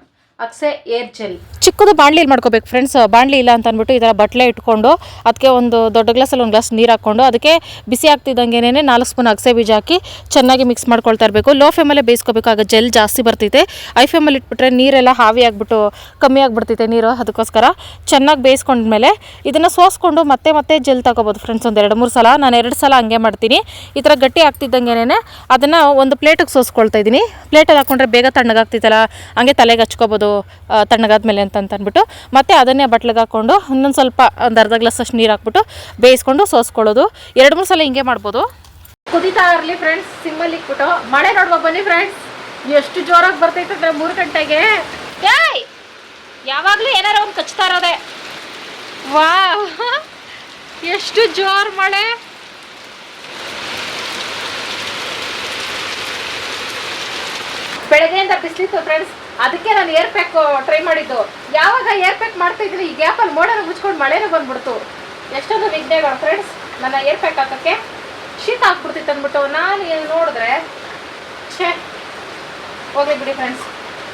ಅಕ್ಸೆ ಏರ್ ಜೆಲ್. ಚಿಕ್ಕದು ಬಾಣಲಿಲಿ ಮಾಡ್ಕೋಬೇಕು ಫ್ರೆಂಡ್ಸ್ ಬಾಣಲಿ ಇಲ್ಲ ಅಂತ ಅಂದ್ಬಿಟ್ಟು ಈ ಥರ ಬಟ್ಲೆ ಇಟ್ಕೊಂಡು, ಅದಕ್ಕೆ ಒಂದು ದೊಡ್ಡ ಗ್ಲಾಸಲ್ಲಿ ಒಂದು ಗ್ಲಾಸ್ ನೀರು ಹಾಕ್ಕೊಂಡು, ಅದಕ್ಕೆ ಬಿಸಿ ಆಗ್ತಿದ್ದಂಗೆನೇ ನಾಲ್ಕು ಸ್ಪೂನ್ ಅಗಸೆ ಬೀಜ ಹಾಕಿ ಚೆನ್ನಾಗಿ ಮಿಕ್ಸ್ ಮಾಡ್ಕೊಳ್ತಾ ಇರಬೇಕು. ಲೋ ಫ್ಲೇಮಲ್ಲೇ ಬೇಯಿಸ್ಕೋಬೇಕು, ಆಗ ಜೆಲ್ ಜಾಸ್ತಿ ಬರ್ತೈತೆ. ಐ ಫ್ಲೇಮಲ್ಲಿ ಇಟ್ಬಿಟ್ರೆ ನೀರೆಲ್ಲ ಹಾವಿ ಆಗಿಬಿಟ್ಟು, ಕಮ್ಮಿ ಆಗಿಬಿಡ್ತೈತೆ ನೀರು, ಅದಕ್ಕೋಸ್ಕರ ಚೆನ್ನಾಗಿ ಬೇಯಿಸ್ಕೊಂಡ್ಮೇಲೆ ಇದನ್ನು ಸೋಸ್ಕೊಂಡು ಮತ್ತೆ ಮತ್ತೆ ಜೆಲ್ ತಗೋಬೋದು ಫ್ರೆಂಡ್ಸ್ ಒಂದು ಎರಡು ಮೂರು ಸಲ. ನಾನು ಎರಡು ಸಲ ಹಂಗೆ ಮಾಡ್ತೀನಿ. ಈ ಥರ ಗಟ್ಟಿ ಆಗ್ತಿದ್ದಂಗೆನೇ ಅದನ್ನು ಒಂದು ಪ್ಲೇಟಿಗೆ ಸೋಸ್ಕೊಳ್ತಾ ಇದ್ದೀನಿ. ಪ್ಲೇಟಲ್ಲಿ ಹಾಕ್ಕೊಂಡ್ರೆ ಬೇಗ ತಣ್ಣಗಾಗ್ತೈತಲ್ಲ ಹಂಗೆ ತಲೆಗೆ ಹಚ್ಕೋಬೋದು. ತಣ್ಣಗಾದ್ಮೇಲೆ ಅಂತ ಅಂದ್ಬಿಟ್ಟು ಮತ್ತೆ ಅದನ್ನೇ ಬಟ್ಲಿಗೆ ಹಾಕ್ಕೊಂಡು ಇನ್ನೊಂದು ಸ್ವಲ್ಪ ಒಂದು ಅರ್ಧ ಗ್ಲಾಸ್ ಅಷ್ಟು ನೀರು ಹಾಕ್ಬಿಟ್ಟು ಬೇಯಿಸ್ಕೊಂಡು ಸೋಸ್ಕೊಳ್ಳೋದು. ಎರಡು ಮೂರು ಸಲ ಹಿಂಗೆ ಮಾಡ್ಬೋದು. ಕುದೀತಾ ಇರಲಿ ಫ್ರೆಂಡ್ಸ್ ಸಿಮ್ಮಲ್ಲಿ ಇಕ್ಬಿಟ್ಟು ಮಳೆ ನೋಡುವ ಬನ್ನಿ ಫ್ರೆಂಡ್ಸ್ ಎಷ್ಟು ಜೋರಾಗಿ ಬರ್ತೈತೆ ಅಂದ್ರೆ ಮೂರು ಗಂಟೆಗೆ. ಏಯ್! ಯಾವಾಗಲೂ ಏನಾರ ಒಂದು ಕಚ್ತಾ ಇರೋದೆ. ವಾ ಎಷ್ಟು ಜೋರ್ ಮಳೆ. ಬೆಳಗ್ಗೆಯಿಂದ ಬಿಸಿಲಿತ್ತು ಫ್ರೆಂಡ್ಸ್ ಅದಕ್ಕೆ ನಾನು ಏರ್ ಪ್ಯಾಕ್ ಟ್ರೈ ಮಾಡಿದ್ದು. ಯಾವಾಗ ಏರ್ ಪ್ಯಾಕ್ ಮಾಡ್ತಾ ಇದ್ದೀನಿ, ಈ ಗ್ಯಾಪಲ್ಲಿ ಮೋಡನ ಮುಚ್ಕೊಂಡು ಮಳೆನೂ ಬಂದ್ಬಿಡ್ತು. ಎಷ್ಟೊಂದು ವಿಘ್ನೆಗಳು ಫ್ರೆಂಡ್ಸ್ ನನ್ನ ಏರ್ ಪ್ಯಾಕ್ ಹಾಕೋಕ್ಕೆ ಶೀತ ಹಾಕ್ಬಿಡ್ತಿತ್ತು ಅಂದ್ಬಿಟ್ಟು ನಾನು ನೋಡಿದ್ರೆ, ಛೇ, ಹೋಗ್ಲಿ ಬಿಡಿ ಫ್ರೆಂಡ್ಸ್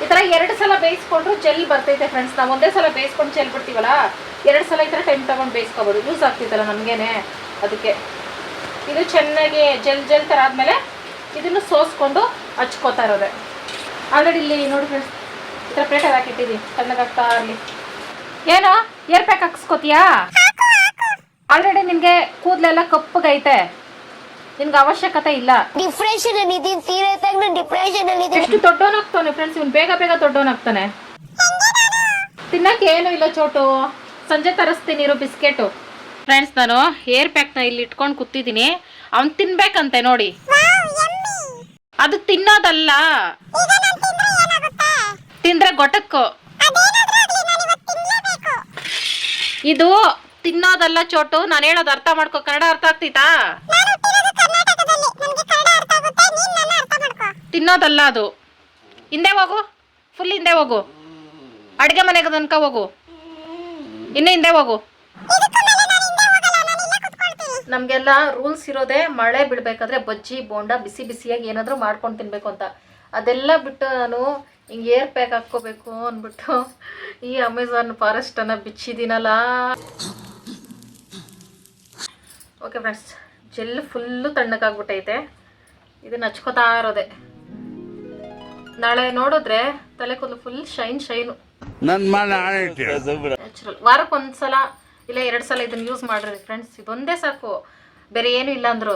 ಈ ಥರ ಎರಡು ಸಲ ಬೇಯಿಸ್ಕೊಂಡ್ರು ಜೆಲ್ ಬರ್ತೈತೆ ಫ್ರೆಂಡ್ಸ್ ನಾವು ಒಂದೇ ಸಲ ಬೇಯಿಸ್ಕೊಂಡು ಚೆಲ್ ಬಿಡ್ತೀವಲ್ಲ, ಎರಡು ಸಲ ಈ ಥರ ಟೈಮ್ ತೊಗೊಂಡು ಬೇಯಿಸ್ಕೋಬೋದು. ಯೂಸ್ ಆಗ್ತಿತ್ತಲ್ಲ ನಮಗೇನೆ. ಅದಕ್ಕೆ ಇದು ಚೆನ್ನಾಗಿ ಜೆಲ್ ಜೆಲ್ ಥರ ಆದಮೇಲೆ ಇದನ್ನು ಸೋಸ್ಕೊಂಡು ಹಚ್ಕೋತಾ ಇರೋದೆ. ಆಲ್ರೆಡಿ ಇಲ್ಲಿ ನೋಡಿ ಫ್ರೆಂಡ್ಸ್ ಈ ಥರ ಪ್ಲೇಟಲ್ಲಿ ಹಾಕಿಟ್ಟಿದ್ದೀನಿ ತಣ್ಣಗಾಗ್ತಾ ಇರಲಿ. ಏನೋ ಏರ್ ಪ್ಯಾಕ್ ಹಾಕ್ಸ್ಕೊತೀಯಾ? ಆಲ್ರೆಡಿ ನಿನಗೆ ಕೂದಲೆಲ್ಲ ಕಪ್ಪಗೈತೆ. ನಿನ್ಗೆ ಅವಶ್ಯಕತೆ ಇಲ್ಲ. ಡಿಪ್ರೆಷನ್ ಅಲ್ಲಿ ಇದೀನಿ ಸೀರಿಯಸ್ ಆಗಿ ನಾನು ಡಿಪ್ರೆಷನ್ ಅಲ್ಲಿ ಇದೀನಿ. ಎಷ್ಟು ದೊಡ್ಡವನಾಗ್ತಾನೆ ಫ್ರೆಂಡ್ಸ್ ಇವನು ಬೇಗ ಬೇಗ ದೊಡ್ಡವನಾಗ್ತಾನೆ ತಿನ್ನಕ್ಕೆ ಏನು ಇಲ್ಲ ಚೋಟು. ಸಂಜೆ ತರಿಸ್ತೀನಿ ಇರೋ ಬಿಸ್ಕೆಟು. ಫ್ರೆಂಡ್ಸ್ ನಾನು ಏರ್ ಪ್ಯಾಕ್ನ ಇಲ್ಲಿ ಇಟ್ಕೊಂಡು ಕೂತಿದ್ದೀನಿ ಅವ್ನು ತಿನ್ಬೇಕಂತೆ ನೋಡಿ. ಅದು ತಿನ್ನೋದಲ್ಲ. ತಿಂದ್ರೆ ಗೊಟಕ್ಕು. ಇದು ತಿನ್ನೋದಲ್ಲ ಚೋಟು ನಾನು ಹೇಳೋದು ಅರ್ಥ ಮಾಡ್ಕೋ ಕನ್ನಡ ಅರ್ಥ ಆಗ್ತೈತಾ ತಿನ್ನೋದಲ್ಲ ಅದು. ಹಿಂದೆ ಹೋಗು ಫುಲ್ ಹಿಂದೆ ಹೋಗು. ಅಡುಗೆ ಮನೆಗೆ ತನಕ ಹೋಗು. ಇನ್ನು ಹಿಂದೆ ಹೋಗು. ನಮಗೆಲ್ಲ ರೂಲ್ಸ್ ಇರೋದೇ ಮಳೆ ಬಿಡಬೇಕಾದ್ರೆ ಬಜ್ಜಿ ಬೋಂಡ ಬಿಸಿ ಬಿಸಿಯಾಗಿ ಏನಾದರೂ ಮಾಡ್ಕೊಂಡು ತಿನ್ನಬೇಕು ಅಂತ. ಅದೆಲ್ಲ ಬಿಟ್ಟು ನಾನು ಹಿಂಗೆ ಏರ್ ಪ್ಯಾಕ್ ಹಾಕ್ಕೋಬೇಕು ಅಂದ್ಬಿಟ್ಟು ಈ ಅಮೆಝಾನ್ ಫಾರೆಸ್ಟನ್ನು ಬಿಚ್ಚಿದ್ದೀನಲ್ಲ. ಓಕೆ ಫ್ರೆಂಡ್ಸ್ ಜೆಲ್ ಫುಲ್ಲು ತಣ್ಣಗಾಗ್ಬಿಟ್ಟೈತೆ. ಇದನ್ನ ಹಚ್ಕೋತಾ ಇರೋದೆ. ನಾಳೆ ನೋಡಿದ್ರೆ ತಲೆ ಕೂದಲು ಫುಲ್ ಶೈನ್ ಶೈನು ನ್ಯಾಚುರಲ್ ವಾರಕ್ಕೆ ಒಂದು ಸಲ ಇಲ್ಲ, ಎರಡು ಸಲ ಇದನ್ನು ಯೂಸ್ ಮಾಡಿರಿ ಫ್ರೆಂಡ್ಸ್ ಇದೊಂದೇ ಸಾಕು. ಬೇರೆ ಏನೂ ಇಲ್ಲ ಅಂದರು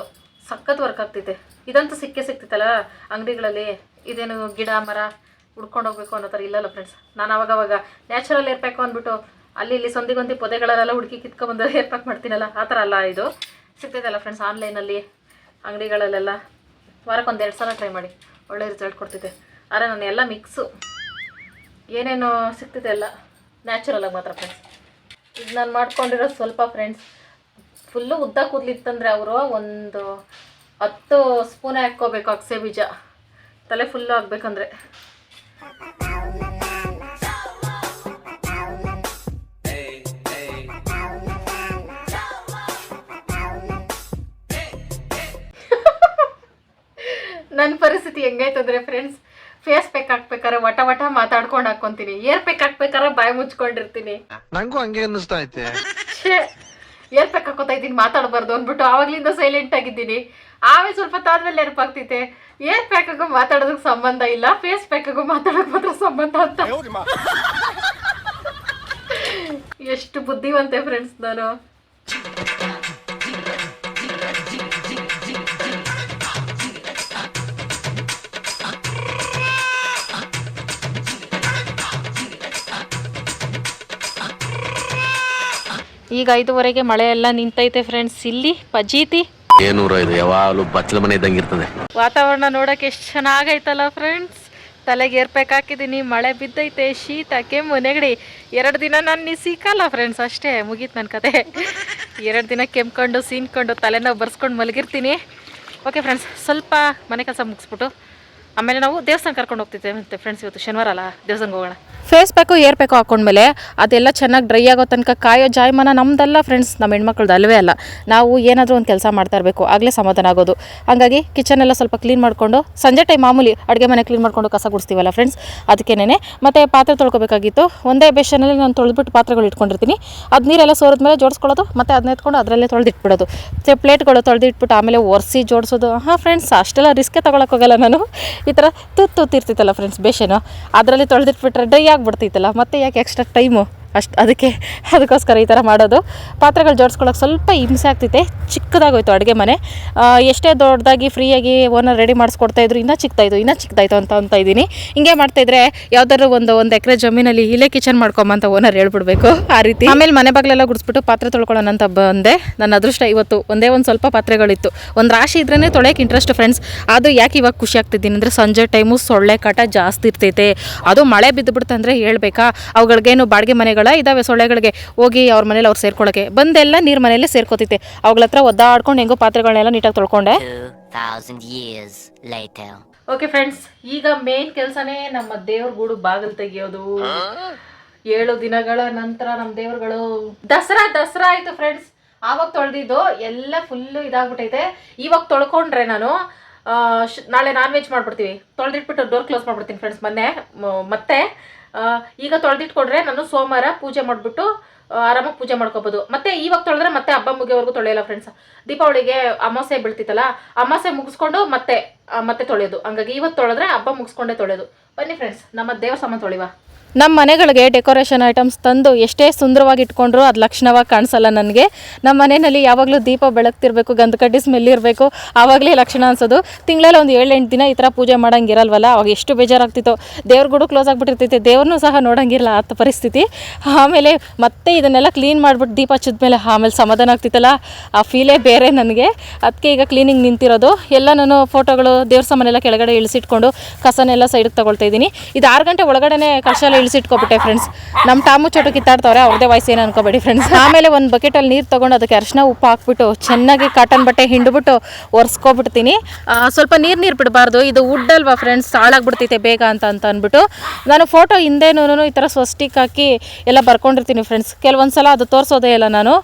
ಸಖತ್ ವರ್ಕ್ ಆಗ್ತಿದೆ. ಇದಂತೂ ಸಿಕ್ಕೇ ಸಿಕ್ತಿತ್ತಲ್ಲ ಅಂಗಡಿಗಳಲ್ಲಿ. ಇದೇನು ಗಿಡ, ಮರ ಹುಡ್ಕೊಂಡು ಹೋಗ್ಬೇಕು ಅನ್ನೋ ಥರ ಇಲ್ಲಲ್ಲ ಫ್ರೆಂಡ್ಸ್ ನಾನು ಅವಾಗ ಅವಾಗ ನ್ಯಾಚುರಲ್ ಏರ್ ಪ್ಯಾಕ್ ಅಂದ್ಬಿಟ್ಟು ಅಲ್ಲಿ ಇಲ್ಲಿ ಸೊಂದಿಗೊಂದಿ ಪೊದೆಗಳಲ್ಲೆಲ್ಲ ಹುಡುಕಿ ಕಿತ್ಕೊಂಡ್ಬಂದು ಏರ್ ಪ್ಯಾಕ್ ಮಾಡ್ತೀನಲ್ಲ, ಆ ಥರ ಅಲ್ಲ ಇದು. ಸಿಗ್ತೈತಲ್ಲ ಫ್ರೆಂಡ್ಸ್ ಆನ್ಲೈನಲ್ಲಿ ಅಂಗಡಿಗಳಲ್ಲೆಲ್ಲ. ವಾರಕ್ಕೊಂದು ಎರಡು ಸಲ ಟ್ರೈ ಮಾಡಿ. ಒಳ್ಳೆ ರಿಸಲ್ಟ್ ಕೊಡ್ತಿದ್ದೆ ಆದರೆ ನಾನು ಎಲ್ಲ ಮಿಕ್ಸು ಏನೇನು ಸಿಗ್ತಿದೆ ಎಲ್ಲ. ನ್ಯಾಚುರಲ್ಲಾಗಿ ಮಾತ್ರ ಫ್ರೆಂಡ್ಸ್ ಇದು ನಾನು ಮಾಡ್ಕೊಂಡಿರೋ ಸ್ವಲ್ಪ ಫ್ರೆಂಡ್ಸ್ ಫುಲ್ಲು ಉದ್ದ ಕೂದಲಿತ್ತಂದರೆ ಅವರು ಒಂದು ಹತ್ತು ಸ್ಪೂನ್ ಹಾಕ್ಕೋಬೇಕು ಅಗಸೆ ಬೀಜ. ತಲೆ ಫುಲ್ಲು ಆಗ್ಬೇಕಂದ್ರೆ. ನನ್ನ ಪರಿಸ್ಥಿತಿ ಹೆಂಗೈತಂದ್ರೆ ಫ್ರೆಂಡ್ಸ್ ಫೇಸ್ ಪೇಕ್ ಹಾಕ್ಬೇಕಾರೆ ವಟ ವಟ ಮಾತಾಡ್ಕೊಂಡು ಹಾಕೊಂತೀನಿ. ಏರ್ ಹಾಕ್ಬೇಕಾರೆ ಬಾಯಿ ಮುಚ್ಕೊಂಡಿರ್ತೀನಿ. ನಂಗೂ ಹಂಗೆ ಅನ್ನಿಸ್ತಾ ಐತೆ. ಛೇ ಏರ್ ಪೇಕ್ ಹಾಕೋತಾ ಇದ್ದೀನಿ ಮಾತಾಡಬಾರ್ದು ಅಂದ್ಬಿಟ್ಟು ಆವಾಗ್ಲಿಂದ ಸೈಲೆಂಟ್ ಆಗಿದ್ದೀನಿ. ಆಮೇಲೆ ಸ್ವಲ್ಪ ತಾದ್ಮೇಲೆ ನೆನಪಾಗ್ತೈತೆ ಏರ್ ಬೇಕಾಗೋ ಮಾತಾಡೋದಕ್ಕೆ ಸಂಬಂಧ ಇಲ್ಲ ಫೇಸ್ ಬೇಕಾಗೋ ಮಾತಾಡೋಕೆ ಮಾತ್ರ ಸಂಬಂಧ ಅಂತ. ಎಷ್ಟು ಬುದ್ಧಿವಂತೆ ಫ್ರೆಂಡ್ಸ್ ನಾನು. ಈಗ ಐದುವರೆಗೆ ಮಳೆ ಎಲ್ಲ ನಿಂತೈತೆ ಫ್ರೆಂಡ್ಸ್ ಇಲ್ಲಿ ಪಜೀತಿ. ಏನೂರ ಇದು ಯಾವಾಗಲೂ ಬಚ್ಚಲ ಮನೆ ಇದ್ದಂಗೆ ಇರ್ತದೆ. ವಾತಾವರಣ ನೋಡಕ್ಕೆ ಎಷ್ಟು ಚೆನ್ನಾಗೈತಲ್ಲ ಫ್ರೆಂಡ್ಸ್ ತಲೆಗೆ ಏರ್ಪೇಕ್ ಹಾಕಿದ್ದೀನಿ ಮಳೆ ಬಿದ್ದೈತೆ ಶೀತ ಕೆಮ್ಮು ನೆಗಡಿ. ಎರಡು ದಿನ ನಾನು ನೀ ಸಿಕ್ಕಲ್ಲ ಫ್ರೆಂಡ್ಸ್ ಅಷ್ಟೇ ಮುಗೀತು ನನ್ನ ಕತೆ. ಎರಡು ದಿನ ಕೆಮ್ಕೊಂಡು ಸೀನ್ಕೊಂಡು ತಲೆನೋವು ಬರ್ಸ್ಕೊಂಡು ಮಲಗಿರ್ತೀನಿ. ಓಕೆ ಫ್ರೆಂಡ್ಸ್ ಸ್ವಲ್ಪ ಮನೆ ಕೆಲಸ ಮುಗಿಸ್ಬಿಟ್ಟು ಆಮೇಲೆ ನಾವು ದೇವಸ್ಥಾನ ಕರ್ಕೊಂಡು ಹೋಗ್ತಿದ್ದೆ ಮತ್ತೆ ಫ್ರೆಂಡ್ಸ್ ಇವತ್ತು ಶನಿವಾರ ಅಲ್ಲ ದೇವಸ್ಥಾನಕ್ಕೆ ಹೋಗೋಣ. ಫೇಸ್ ಪ್ಯಾಕು ಏರ್ ಪ್ಯಾಕು ಹಾಕೊಂಡ್ಮೇಲೆ ಅದೆಲ್ಲ ಚೆನ್ನಾಗಿ ಡ್ರೈ ಆಗೋ ತನಕ ಕಾಯೋ ಜಾಯಮಾನ ನಮ್ದಲ್ಲ ಫ್ರೆಂಡ್ಸ್ ನಮ್ಮ ಹೆಣ್ಮಕ್ಳದ್ದು ಅಲ್ವೇ ಅಲ್ಲ. ನಾವು ಏನಾದರೂ ಒಂದು ಕೆಲಸ ಮಾಡ್ತಾ ಇರಬೇಕು, ಆಗಲೇ ಸಮಾಧಾನ ಆಗೋದು. ಹಾಗಾಗಿ ಕಿಚನ್ ಎಲ್ಲ ಸ್ವಲ್ಪ ಕ್ಲೀನ್ ಮಾಡಿಕೊಂಡು, ಸಂಜೆ ಟೈಮ್ ಮಾಮೂಲಿ ಅಡುಗೆ ಮನೆ ಕ್ಲೀನ್ ಮಾಡಿಕೊಂಡು ಕಸ ಗುಡಿಸ್ತೀವಲ್ಲ ಫ್ರೆಂಡ್ಸ್ ಅದಕ್ಕೇನೆ ಮತ್ತು ಪಾತ್ರೆ ತೊಳ್ಕೊಬೇಕಾಗಿತ್ತು. ಒಂದೇ ಬೇಷನಲ್ಲಿ ನಾನು ತೊಳೆದ್ಬಿಟ್ಟು ಪಾತ್ರೆಗಳು ಇಟ್ಕೊಂಡಿರ್ತೀನಿ. ಅದು ನೀರೆಲ್ಲ ಸೋರಿದ್ಮೇಲೆ ಜೋಡಿಸ್ಕೊಳ್ಳೋದು, ಮತ್ತು ಅದನ್ನ ಎತ್ಕೊಂಡು ಅದರಲ್ಲೇ ತೊಳೆದಿಟ್ಬಿಡೋದು. ಪ್ಲೇಟ್ಗಳು ತೊಳೆದಿಟ್ಬಿಟ್ಟು ಆಮೇಲೆ ಒರೆಸಿ ಜೋಡಿಸೋದು. ಹಾಂ ಫ್ರೆಂಡ್ಸ್ ಅಷ್ಟೆಲ್ಲ ರಿಸ್ಕೇ ತೊಗೊಳಕ್ಕೋಗಲ್ಲ ನಾನು. ಈ ಥರ ತುತ್ತು ತುತ್ತಿರ್ತಿತ್ತಲ್ಲ ಫ್ರೆಂಡ್ಸ್ ಬೇಷನು. ಅದರಲ್ಲಿ ತೊಳೆದಿಟ್ಬಿಟ್ರೆ ಡ್ರೈ ಆಗಿಬಿಡ್ತೈತಲ್ಲ ಮತ್ತೆ ಯಾಕೆ ಎಕ್ಸ್ಟ್ರಾ ಟೈಮು ಅಷ್ಟು ಅದಕ್ಕೆ ಅದಕ್ಕೋಸ್ಕರ ಈ ಥರ ಮಾಡೋದು. ಪಾತ್ರೆಗಳು ಜೋಡಿಸ್ಕೊಳ್ಳೋಕೆ ಸ್ವಲ್ಪ ಹಿಂಸೆ ಆಗ್ತೈತೆ ಚಿಕ್ಕದಾಗೋಯ್ತು ಅಡುಗೆ ಮನೆ. ಎಷ್ಟೇ ದೊಡ್ಡದಾಗಿ ಫ್ರೀಯಾಗಿ ಓನರ್ ರೆಡಿ ಮಾಡಿಸ್ಕೊಡ್ತಾ ಇದ್ರು ಇನ್ನೂ ಚಿಕ್ಕದಾಯ್ತು ಇನ್ನೂ ಚಿಕ್ಕದಾಯ್ತು ಅಂತ ಅಂತ ಇದ್ದೀನಿ. ಹಿಂಗೆ ಮಾಡ್ತಾಯಿದ್ರೆ ಯಾವ್ದಾದ್ರು ಒಂದು ಒಂದು ಎಕರೆ ಜಮೀನಲ್ಲಿ ಇಲ್ಲೇ ಕಿಚನ್ ಮಾಡ್ಕೊಂಬಂತ ಓನರ್ ಹೇಳ್ಬಿಡ್ಬೇಕು ಆ ರೀತಿ. ಆಮೇಲೆ ಮನೆ ಬಾಗಿಲೆಲ್ಲ ಗುಡಿಸ್ಬಿಟ್ಟು ಪಾತ್ರೆ ತೊಳ್ಕೊಳ್ಳೋಣ ಅಂತ ಬಂದೆ. ನನ್ನ ಅದೃಷ್ಟ ಇವತ್ತು ಒಂದೇ ಒಂದು ಸ್ವಲ್ಪ ಪಾತ್ರೆಗಳಿತ್ತು. ಒಂದು ರಾಶಿ ಇದ್ರೇ ತೊಳೆಯೋಕೆ ಇಂಟ್ರೆಸ್ಟ್ ಫ್ರೆಂಡ್ಸ್ ಅದು ಯಾಕೆ ಇವಾಗ ಖುಷಿ ಆಗ್ತಿದ್ದೀನಿ ಅಂದರೆ ಸಂಜೆ ಟೈಮು ಸೊಳ್ಳೆ ಕಾಟ ಜಾಸ್ತಿ ಇರ್ತೈತೆ. ಅದು ಮಳೆ ಬಿದ್ದುಬಿಡ್ತಂದ್ರೆ ಹೇಳ್ಬೇಕಾ? ಅವುಗಳಿಗೇನು ಬಾಡಿಗೆ ಮನೆಗಳ ಇದಾವೆ ಸೊಳ್ಳೆಗಳಿಗೆ ಹೋಗಿ ಅವ್ರ ಮನೇಲಿ ಅವ್ರು ಸೇರ್ಕೊಳ್ಳೋಕೆ. ಬಂದೆಲ್ಲ ನೀರು ಮನೆಯಲ್ಲೇ ಸೇರ್ಕೋತೈತೆ ಅವುಗಳ ಹತ್ರ ಒದ್ದಾಡ್ಕೊಂಡು ಹೆಂಗೋ ಪಾತ್ರೆಗಳನ್ನೆಲ್ಲ ನೀಟಾಗಿ ತೊಳ್ಕೊಂಡೆ. ಓಕೆ ಫ್ರೆಂಡ್ಸ್ ಈಗ ಮೇನ್ ಕೆಲಸನೇ ನಮ್ಮ ದೇವ್ರ ಗೂಡು ಬಾಗಿಲು ತೆಗಿಯೋದು. ಏಳು ದಿನಗಳ ನಂತರ ನಮ್ಮ ದೇವ್ರುಗಳು ದಸರಾ ದಸರಾ ಆಯ್ತು ಫ್ರೆಂಡ್ಸ್ ಆವಾಗ ತೊಳೆದಿದ್ದು ಎಲ್ಲ ಫುಲ್ಲು ಇದಾಗ್ಬಿಟ್ಟೈತೆ ಇವಾಗ ತೊಳ್ಕೊಂಡ್ರೆ ನಾನು ಆ, ಶ್- ನಾಳೆ ನಾನ್ ವೆಜ್ ಮಾಡ್ಬಿಡ್ತೀವಿ. ತೊಳೆದಿಟ್ಬಿಟ್ಟು ಡೋರ್ ಕ್ಲೋಸ್ ಮಾಡ್ಬಿಡ್ತೀನಿ ಫ್ರೆಂಡ್ಸ್ ಮೊನ್ನೆ ಮತ್ತೆ. ಈಗ ತೊಳೆದಿಟ್ಕೊಂಡ್ರೆ ನಾನು ಸೋಮವಾರ ಪೂಜೆ ಮಾಡಿಬಿಟ್ಟು ಆರಾಮಾಗಿ ಪೂಜೆ ಮಾಡ್ಕೋಬೋದು. ಮತ್ತೆ ಇವಾಗ ತೊಳೆದ್ರೆ ಮತ್ತೆ ಹಬ್ಬ ಮುಗಿಯೋವರೆಗೂ ತೊಳೆಯಲ್ಲ ಫ್ರೆಂಡ್ಸ್ ದೀಪಾವಳಿಗೆ ಅಮಾಸೆ ಬೀಳ್ತಿತ್ತಲ್ಲ ಅಮಾಸೆ ಮುಗಿಸ್ಕೊಂಡು ಮತ್ತೆ ಮತ್ತೆ ತೊಳೆಯೋದು. ಹಂಗಾಗಿ ಇವತ್ತು ತೊಳೆದ್ರೆ ಹಬ್ಬ ಮುಗಿಸ್ಕೊಂಡೇ ತೊಳೆಯೋದು. ಬನ್ನಿ ಫ್ರೆಂಡ್ಸ್ ನಮ್ಮ ದೇವ್ರ ಸಾಮಾನು ತೊಳಿವಾ. ನಮ್ಮ ಮನೆಗಳಿಗೆ ಡೆಕೋರೇಷನ್ ಐಟಮ್ಸ್ ತಂದು ಎಷ್ಟೇ ಸುಂದರವಾಗಿ ಇಟ್ಕೊಂಡ್ರು ಅದು ಲಕ್ಷಣವಾಗಿ ಕಾಣಿಸಲ್ಲ ನನಗೆ. ನಮ್ಮ ಮನೆಯಲ್ಲಿ ಯಾವಾಗಲೂ ದೀಪ ಬೆಳಗ್ತಿರಬೇಕು ಗಂಧಕಡ್ಡಿ ಸ್ಮೆಲ್ ಇರಬೇಕು, ಆವಾಗಲೇ ಲಕ್ಷಣ ಅನ್ಸೋದು. ತಿಂಗಳಲ್ಲಿ ಒಂದು ಏಳು ದಿನ ಈ ಥರ ಪೂಜೆ ಮಾಡೋಂಗಿರಲ್ವಲ್ಲ, ಅವಾಗ ಎಷ್ಟು ಬೇಜಾರಾಗ್ತಿತ್ತು. ದೇವ್ರ ಗುಡು ಕ್ಲೋಸ್ ಆಗಿಬಿಟ್ಟಿರ್ತೈತೆ ದೇವ್ರನ್ನೂ ಸಹ ನೋಡೋಂಗಿರಲ್ಲ ಆ ಪರಿಸ್ಥಿತಿ. ಆಮೇಲೆ ಮತ್ತೆ ಇದನ್ನೆಲ್ಲ ಕ್ಲೀನ್ ಮಾಡಿಬಿಟ್ಟು ದೀಪ ಹಚ್ಚಿದ ಮೇಲೆ ಆಮೇಲೆ ಸಮಾಧಾನ ಆಗ್ತಿತ್ತಲ್ಲ, ಆ ಫೀಲೇ ಬೇರೆ ನನಗೆ. ಅದಕ್ಕೆ ಈಗ ಕ್ಲೀನಿಂಗ್ ನಿಂತಿರೋದು. ಎಲ್ಲ ನಾನು ಫೋಟೋಗಳು ದೇವ್ರ ಸಾಮಾನೆಲ್ಲ ಕೆಳಗಡೆ ಇಳಿಸಿಟ್ಕೊಂಡು ಕಸನೆಲ್ಲ ಸೈಡಿಗೆ ತಗೊಳ್ತಾ ಇದ್ದೀನಿ. ಇದು ಆರು ಗಂಟೆ ಒಳಗಡೆ ಕಳಶ ಎಲ್ಲ ಇಳಿಸಿಟ್ಕೊಬಿಟ್ಟೆ ಫ್ರೆಂಡ್ಸ್ ನಮ್ಮ ಟಾಮು ಚಟು ಕಿತ್ತಾಡ್ತವ್ರೆ, ಅವ್ರದೇ ವಾಯ್ಸ್ ಏನು ಅನ್ಕೋಬೇಡಿ ಫ್ರೆಂಡ್ಸ್ ಆಮೇಲೆ ಒಂದು ಬಕೆಟಲ್ಲಿ ನೀರು ತೊಗೊಂಡು ಅದಕ್ಕೆ ಅರಿಶಿನ ಉಪ್ಪು ಹಾಕ್ಬಿಟ್ಟು, ಚೆನ್ನಾಗಿ ಕಾಟನ್ ಬಟ್ಟೆ ಹಿಂಡ್ಬಿಟ್ಟು ಒರೆಸ್ಕೊಬಿಡ್ತೀನಿ. ಸ್ವಲ್ಪ ನೀರು ನೀರು ಬಿಡಬಾರ್ದು, ಇದು ವುಡ್ ಅಲ್ವಾ ಫ್ರೆಂಡ್ಸ್ ಹಾಳಾಗ್ಬಿಡ್ತೈತೆ ಬೇಗ ಅಂತ ಅಂತ ಅಂದ್ಬಿಟ್ಟು. ನಾನು ಫೋಟೋ ಹಿಂದೆನೂ ಈ ಥರ ಸ್ವಸ್ಟಿಕ್ ಹಾಕಿ ಎಲ್ಲ ಬರ್ಕೊಂಡಿರ್ತೀನಿ ಫ್ರೆಂಡ್ಸ್ ಕೆಲವೊಂದು ಸಲ ಅದು ತೋರಿಸೋದೇ ಇಲ್ಲ ನಾನು.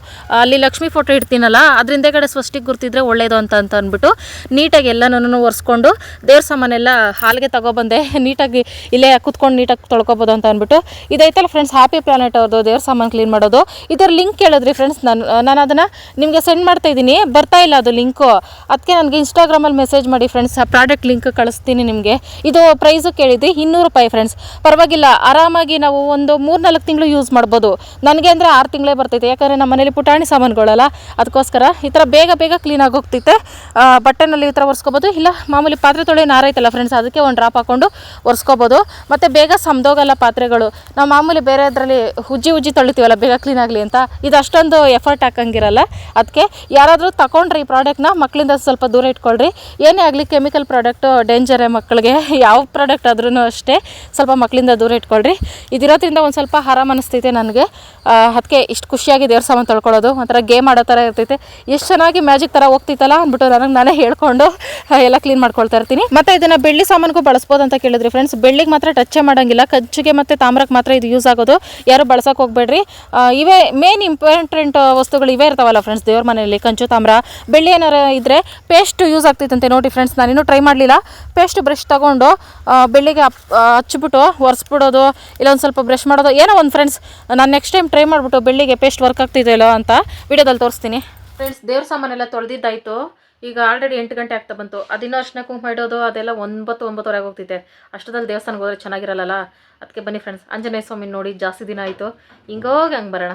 ಅಲ್ಲಿ ಲಕ್ಷ್ಮಿ ಫೋಟೋ ಇಡ್ತೀನಲ್ಲ, ಅದರಿಂದ ಕಡೆ ಸ್ವಸ್ಟಿಕ್ ಗುರ್ತಿದ್ರೆ ಒಳ್ಳೇದು ಅಂತ ಅಂತ ಅಂದ್ಬಿಟ್ಟು ನೀಟಾಗಿ ಎಲ್ಲನೂ ಒರೆಸ್ಕೊಂಡು ದೇವ್ರ ಸಾಮಾನೆಲ್ಲ ಹಾಲಿಗೆ ತಗೊಬಂದೆ. ನೀಟಾಗಿ ಇಲ್ಲೇ ಕುತ್ಕೊಂಡು ನೀಟಾಗಿ ತೊಳ್ಕೊಬೋದು ಅಂತ ಅಂದ್ಬಿಟ್ಟು ಇದೈತಲ್ಲ ಫ್ರೆಂಡ್ಸ್ ಹ್ಯಾಪಿ ಪ್ಲಾನೆಟ್ ಅವ್ರದ್ದು ದೇವ್ರ ಸಾಮಾನು ಕ್ಲೀನ್ ಮಾಡೋದು. ಇದರ ಲಿಂಕ್ ಕೇಳಿದ್ರಿ ಫ್ರೆಂಡ್ಸ್ ನಾನು ನಾನು ಅದನ್ನು ನಿಮಗೆ ಸೆಂಡ್ ಮಾಡ್ತಾ ಇದ್ದೀನಿ. ಬರ್ತಾ ಇಲ್ಲ ಅದು ಲಿಂಕು ಅದಕ್ಕೆ ನನಗೆ ಇನ್ಸ್ಟಾಗ್ರಾಮಲ್ಲಿ ಮೆಸೇಜ್ ಮಾಡಿ ಫ್ರೆಂಡ್ಸ್ ಆ ಪ್ರಾಡಕ್ಟ್ ಲಿಂಕ್ ಕಳಿಸ್ತೀನಿ ನಿಮಗೆ. ಇದು ಪ್ರೈಸು ಕೇಳಿದ್ರಿ ಇನ್ನೂರು ರೂಪಾಯಿ ಫ್ರೆಂಡ್ಸ್ ಪರವಾಗಿಲ್ಲ ಆರಾಮಾಗಿ ನಾವು ಒಂದು ಮೂರು ನಾಲ್ಕು ತಿಂಗಳು ಯೂಸ್ ಮಾಡ್ಬೋದು. ನನಗೆ ಅಂದರೆ ಆರು ತಿಂಗಳೇ ಬರ್ತೈತೆ. ಯಾಕಂದರೆ ನಮ್ಮ ಮನೇಲಿ ಪುಟಾಣಿ ಸಾಮಾನುಗಳಲ್ಲ ಅದಕ್ಕೋಸ್ಕರ ಈ ಥರ ಬೇಗ ಬೇಗ ಕ್ಲೀನ್ ಹೋಗ್ತೈತೆ. ಆ, ಬಟ್ಟೆನಲ್ಲಿ ಈ ಥರ ಒರೆಸ್ಕೋಬೋದು. ಇಲ್ಲ ಮಾಮೂಲಿ ಪಾತ್ರೆ ತೊಳೆ ನಾರೈತಲ್ಲ ಫ್ರೆಂಡ್ಸ್ ಅದಕ್ಕೆ ಒಂದು ಡ್ರಾಪ್ ಹಾಕ್ಕೊಂಡು ಒರೆಸ್ಕೋಬೋದು. ಮತ್ತು ಬೇಗ ಸಮದೋಗಲ್ಲ ಪಾತ್ರೆ. ಪಾತ್ರೆಗಳು ನಾವು ಮಾಮೂಲಿ ಬೇರೆ ಅದರಲ್ಲಿ ಉಜ್ಜಿ ಉಜ್ಜಿ ತೊಳಿತೀವಲ್ಲ ಬೇಗ ಕ್ಲೀನ್ ಆಗಲಿ ಅಂತ, ಇದು ಅಷ್ಟೊಂದು ಎಫರ್ಟ್ ಹಾಕಂಗಿರಲ್ಲ. ಅದಕ್ಕೆ ಯಾರಾದರೂ ತಗೊಂಡ್ರಿ ಈ ಪ್ರಾಡಕ್ಟ್ನ ಮಕ್ಕಳಿಂದ ಸ್ವಲ್ಪ ದೂರ ಇಟ್ಕೊಳ್ರಿ. ಏನೇ ಆಗಲಿ ಕೆಮಿಕಲ್ ಪ್ರಾಡಕ್ಟು ಡೇಂಜರೇ ಮಕ್ಕಳಿಗೆ ಯಾವ ಪ್ರಾಡಕ್ಟ್ ಆದ್ರೂ ಅಷ್ಟೇ ಸ್ವಲ್ಪ ಮಕ್ಕಳಿಂದ ದೂರ ಇಟ್ಕೊಳ್ರಿ. ಇದಿರೋದ್ರಿಂದ ಒಂದು ಸ್ವಲ್ಪ ಆರಾಮ ಅನಿಸ್ತೈತೆ ನನಗೆ. ಅದಕ್ಕೆ ಇಷ್ಟು ಖುಷಿಯಾಗಿ ದೇವ್ರ ಸಾಮಾನು ತೊಳ್ಕೊಳ್ಳೋದು ಒಂಥರ ಗೇಮ್ ಆಡೋ ಥರ ಇರ್ತೈತೆ. ಎಷ್ಟು ಚೆನ್ನಾಗಿ ಮ್ಯಾಜಿಕ್ ಥರ ಹೋಗ್ತಿತ್ತಲ್ಲ ಅಂದ್ಬಿಟ್ಟು ನನಗೆ ನಾನೇ ಹೇಳ್ಕೊಂಡು ಎಲ್ಲ ಕ್ಲೀನ್ ಮಾಡ್ಕೊಳ್ತಾ ಇರ್ತೀನಿ. ಮತ್ತು ಇದನ್ನು ಬೆಳ್ಳಿ ಸಾಮಾನಿಗೂ ಬಳಸ್ಬೋದು ಅಂತ ಕೇಳಿದ್ರಿ ಫ್ರೆಂಡ್ಸ್ ಬೆಳ್ಳಿಗೆ ಮಾತ್ರ ಟಚ್ಚೇ ಮಾಡೋಂಗಿಲ್ಲ ಕಚ್ಚಿಗೆ ಮತ್ತು ತಾಮ್ರಕ್ಕೆ ಮಾತ್ರ ಇದು ಯೂಸ್ ಆಗೋದು. ಯಾರು ಬಳಸೋಕೆ ಹೋಗ್ಬೇಡ್ರಿ. ಇವೇ ಮೇನ್ ಇಂಪಾರ್ಟೆಂಟ್ ವಸ್ತುಗಳು ಇವೇ ಇರ್ತಾವಲ್ಲ ಫ್ರೆಂಡ್ಸ್ ದೇವ್ರ ಮನೆಯಲ್ಲಿ ಕಂಚು, ತಾಮ್ರ, ಬೆಳ್ಳಿ ಏನಾರು ಇದ್ದರೆ ಪೇಸ್ಟ್ ಯೂಸ್ ಆಗ್ತಿತ್ತಂತೆ ನೋಡಿ ಫ್ರೆಂಡ್ಸ್ ನಾನಿನ್ನೂ ಟ್ರೈ ಮಾಡಲಿಲ್ಲ. ಪೇಸ್ಟ್ ಬ್ರಷ್ ತಗೊಂಡು ಬೆಳ್ಳಿಗೆ ಹಚ್ಬಿಟ್ಟು ಒರೆಸ್ಬಿಡೋದು, ಇಲ್ಲ ಒಂದು ಸ್ವಲ್ಪ ಬ್ರಷ್ ಮಾಡೋದು, ಏನೋ ಒಂದು ಫ್ರೆಂಡ್ಸ್ ನಾನು ನೆಕ್ಸ್ಟ್ ಟೈಮ್ ಟ್ರೈ ಮಾಡಿಬಿಟ್ಟು ಬೆಳ್ಳಿಗೆ ಪೇಸ್ಟ್ ವರ್ಕ್ ಆಗ್ತಿದೆಯಲ್ಲೋ ಅಂತ ವಿಡಿಯೋದಲ್ಲಿ ತೋರಿಸ್ತೀನಿ. ಫ್ರೆಂಡ್ಸ್ ದೇವ್ರ ಸಾಮಾನೆಲ್ಲ ತೊಳೆದಿದ್ದಾಯಿತು. ಈಗ ಆಲ್ರೆಡಿ ಎಂಟು ಗಂಟೆ ಆಗ್ತಾ ಬಂತು. ಅದಿನ್ನೂ ಅರ್ಶನ ಕುಂಕುಮ ಇಡೋದು, ಅದೆಲ್ಲ ಒಂಬತ್ತು, ಒಂಬತ್ತುವರೆ ಹೋಗ್ತಿದೆ ಅಷ್ಟದಲ್ಲಿ ದೇವಸ್ಥಾನಕ್ಕೆ ಹೋದ್ರೆ ಚೆನ್ನಾಗಿರಲ್ಲ ಅದಕ್ಕೆ ಬನ್ನಿ ಫ್ರೆಂಡ್ಸ್ ಆಂಜನೇಯ ಸ್ವಾಮಿ ನೋಡಿ ಜಾಸ್ತಿ ದಿನ ಆಯಿತು. ಹಿಂಗೋಗಿ ಹಂಗೆ ಬರೋಣ.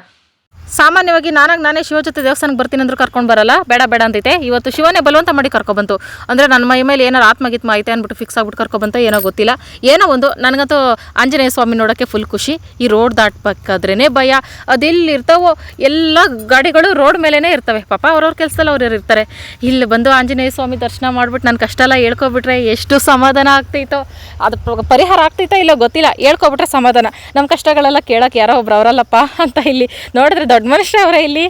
ಸಾಮಾನ್ಯವಾಗಿ ನಾನಾಗ ನಾನೇ ಶಿವ ದೇವಸ್ಥಾನಕ್ಕೆ ಬರ್ತೀನಿ ಅಂದ್ರೂ ಕರ್ಕೊಂಡು ಬರಲ್ಲ. ಬೇಡ ಬೇಡ ಅಂತೈತೆ ಇವತ್ತು ಶಿವನೇ ಬಲವಂತ ಮಾಡಿ ಕರ್ಕೊಬಂತು. ಅಂದರೆ ನನ್ನ ಮೈ ಮೇಲೆ ಏನಾರು ಆತ್ಮಗಿತ್ಮ ಐತೆ ಅಂದ್ಬಿಟ್ಟು ಫಿಕ್ಸ್ ಆಗ್ಬಿಟ್ಟು ಕರ್ಕೊಬಂತ ಏನೋ ಗೊತ್ತಿಲ್ಲ. ಏನೋ ಒಂದು ನನಗಂತೂ ಆಂಜನೇಯ ಸ್ವಾಮಿ ನೋಡೋಕ್ಕೆ ಫುಲ್ ಖುಷಿ. ಈ ರೋಡ್ ದಾಟ್ಬೇಕಾದ್ರೇ ಭಯ. ಅದೆಲ್ಲಿ ಇರ್ತಾವೋ ಎಲ್ಲ ಗಾಡಿಗಳು ರೋಡ್ ಮೇಲೇ ಇರ್ತವೆ. ಪಾಪ ಅವ್ರವ್ರ ಕೆಲಸದಲ್ಲಿ ಅವ್ರು ಇರ್ತಾರೆ. ಇಲ್ಲಿ ಬಂದು ಆಂಜನೇಯ ಸ್ವಾಮಿ ದರ್ಶನ ಮಾಡ್ಬಿಟ್ಟು ನನ್ನ ಕಷ್ಟ ಎಲ್ಲ ಹೇಳ್ಕೊಬಿಟ್ರೆ ಎಷ್ಟು ಸಮಾಧಾನ ಆಗ್ತೈತೋ. ಅದು ಪರಿಹಾರ ಆಗ್ತೈತೋ ಇಲ್ಲೋ ಗೊತ್ತಿಲ್ಲ. ಹೇಳ್ಕೊಬಿಟ್ರೆ ಸಮಾಧಾನ. ನಮ್ಮ ಕಷ್ಟಗಳೆಲ್ಲ ಕೇಳೋಕೆ ಯಾರೋ ಒಬ್ರು ಅವರಲ್ಲಪ್ಪ ಅಂತ ಇಲ್ಲಿ ನೋಡಿದ್ರೆ ದೊಡ್ಡ ಮನುಷ್ಯ ಅವರೇ ಇಲ್ಲಿ.